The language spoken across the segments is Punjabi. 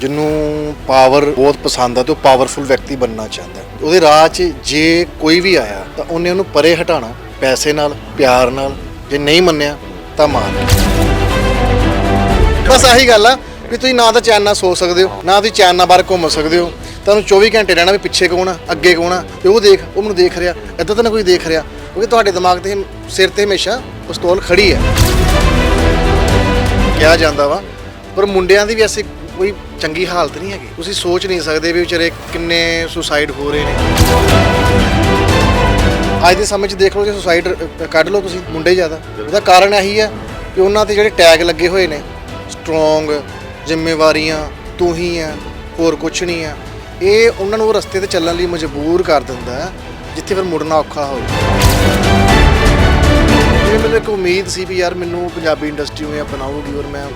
ਜਿਹਨੂੰ ਪਾਵਰ ਬਹੁਤ ਪਸੰਦ ਆ ਤੇ ਉਹ ਪਾਵਰਫੁਲ ਵਿਅਕਤੀ ਬਣਨਾ ਚਾਹੁੰਦਾ ਉਹਦੇ ਰਾਹ 'ਚ ਜੇ ਕੋਈ ਵੀ ਆਇਆ, ਤਾਂ ਉਹਨੇ ਉਹਨੂੰ ਪਰੇ ਹਟਾਣਾ ਪੈਸੇ ਨਾਲ, ਪਿਆਰ ਨਾਲ, ਜੇ ਨਹੀਂ ਮੰਨਿਆ, ਤਾਂ ਮਾਰ ਬਸ ਆਹੀ ਗੱਲ ਆ ਵੀ ਤੁਸੀਂ ਨਾ ਤਾਂ ਚੈਨ ਨਾਲ ਸੋ ਸਕਦੇ ਹੋ, ਨਾ ਤੁਸੀਂ ਚੈਨ ਨਾਲ ਬਾਹਰ ਘੁੰਮ ਸਕਦੇ ਹੋ, ਤੁਹਾਨੂੰ 24 ਘੰਟੇ ਰਹਿਣਾ ਵੀ ਪਿੱਛੇ ਕੌਣ ਆ, ਅੱਗੇ ਕੌਣ ਆ, ਤੇ ਉਹ ਦੇਖ, ਉਹ ਮੈਨੂੰ ਦੇਖ ਰਿਹਾ, ਇਦਾਂ ਤਾਂ ਨਾ ਕੋਈ ਦੇਖ ਰਿਹਾ, ਕਿਉਂਕਿ ਤੁਹਾਡੇ ਦਿਮਾਗ ਤੇ ਸਿਰ ਤੇ ਹਮੇਸ਼ਾ ਪਿਸਤੌਲ ਖੜੀ ਹੈ। ਕਿਹਾ ਜਾਂਦਾ ਵਾ, ਪਰ ਮੁੰਡਿਆਂ ਦੀ ਵੀ ਐਸੀ ਕੋਈ ਚੰਗੀ ਹਾਲਤ ਨਹੀਂ ਹੈਗੀ। ਤੁਸੀਂ ਸੋਚ ਨਹੀਂ ਸਕਦੇ ਵੀ ਵਿਚਾਰੇ ਕਿੰਨੇ ਸੁਸਾਈਡ ਹੋ ਰਹੇ ਨੇ। ਅੱਜ ਦੇ ਸਮੇਂ 'ਚ ਦੇਖ ਲਓ ਜੇ ਸੁਸਾਈਡ ਕੱਢ ਲਓ ਤੁਸੀਂ ਮੁੰਡੇ ਜ਼ਿਆਦਾ। ਉਹਦਾ ਕਾਰਨ ਇਹੀ ਹੈ ਕਿ ਉਹਨਾਂ ਤੇ ਜਿਹੜੇ ਟੈਗ ਲੱਗੇ ਹੋਏ ਨੇ ਸਟਰੋਂਗ ਜ਼ਿੰਮੇਵਾਰੀਆਂ, ਤੂੰ ਹੀ ਆ ਹੋਰ ਕੁਝ ਨਹੀਂ ਆ ਇਹ ਉਹਨਾਂ ਨੂੰ ਉਹ ਰਸਤੇ ਤੇ ਚੱਲਣ ਲਈ ਮਜਬੂਰ ਕਰ ਦਿੰਦਾ ਜਿੱਥੇ ਫਿਰ ਮੁੜਨਾ ਔਖਾ ਹੋ ਜਿਵੇਂ ਮੈਨੂੰ ਇੱਕ ਉਮੀਦ ਸੀ ਵੀ ਯਾਰ ਮੈਨੂੰ ਪੰਜਾਬੀ ਇੰਡਸਟਰੀ ਨੂੰ ਇਹ ਔਰ ਮੈਂ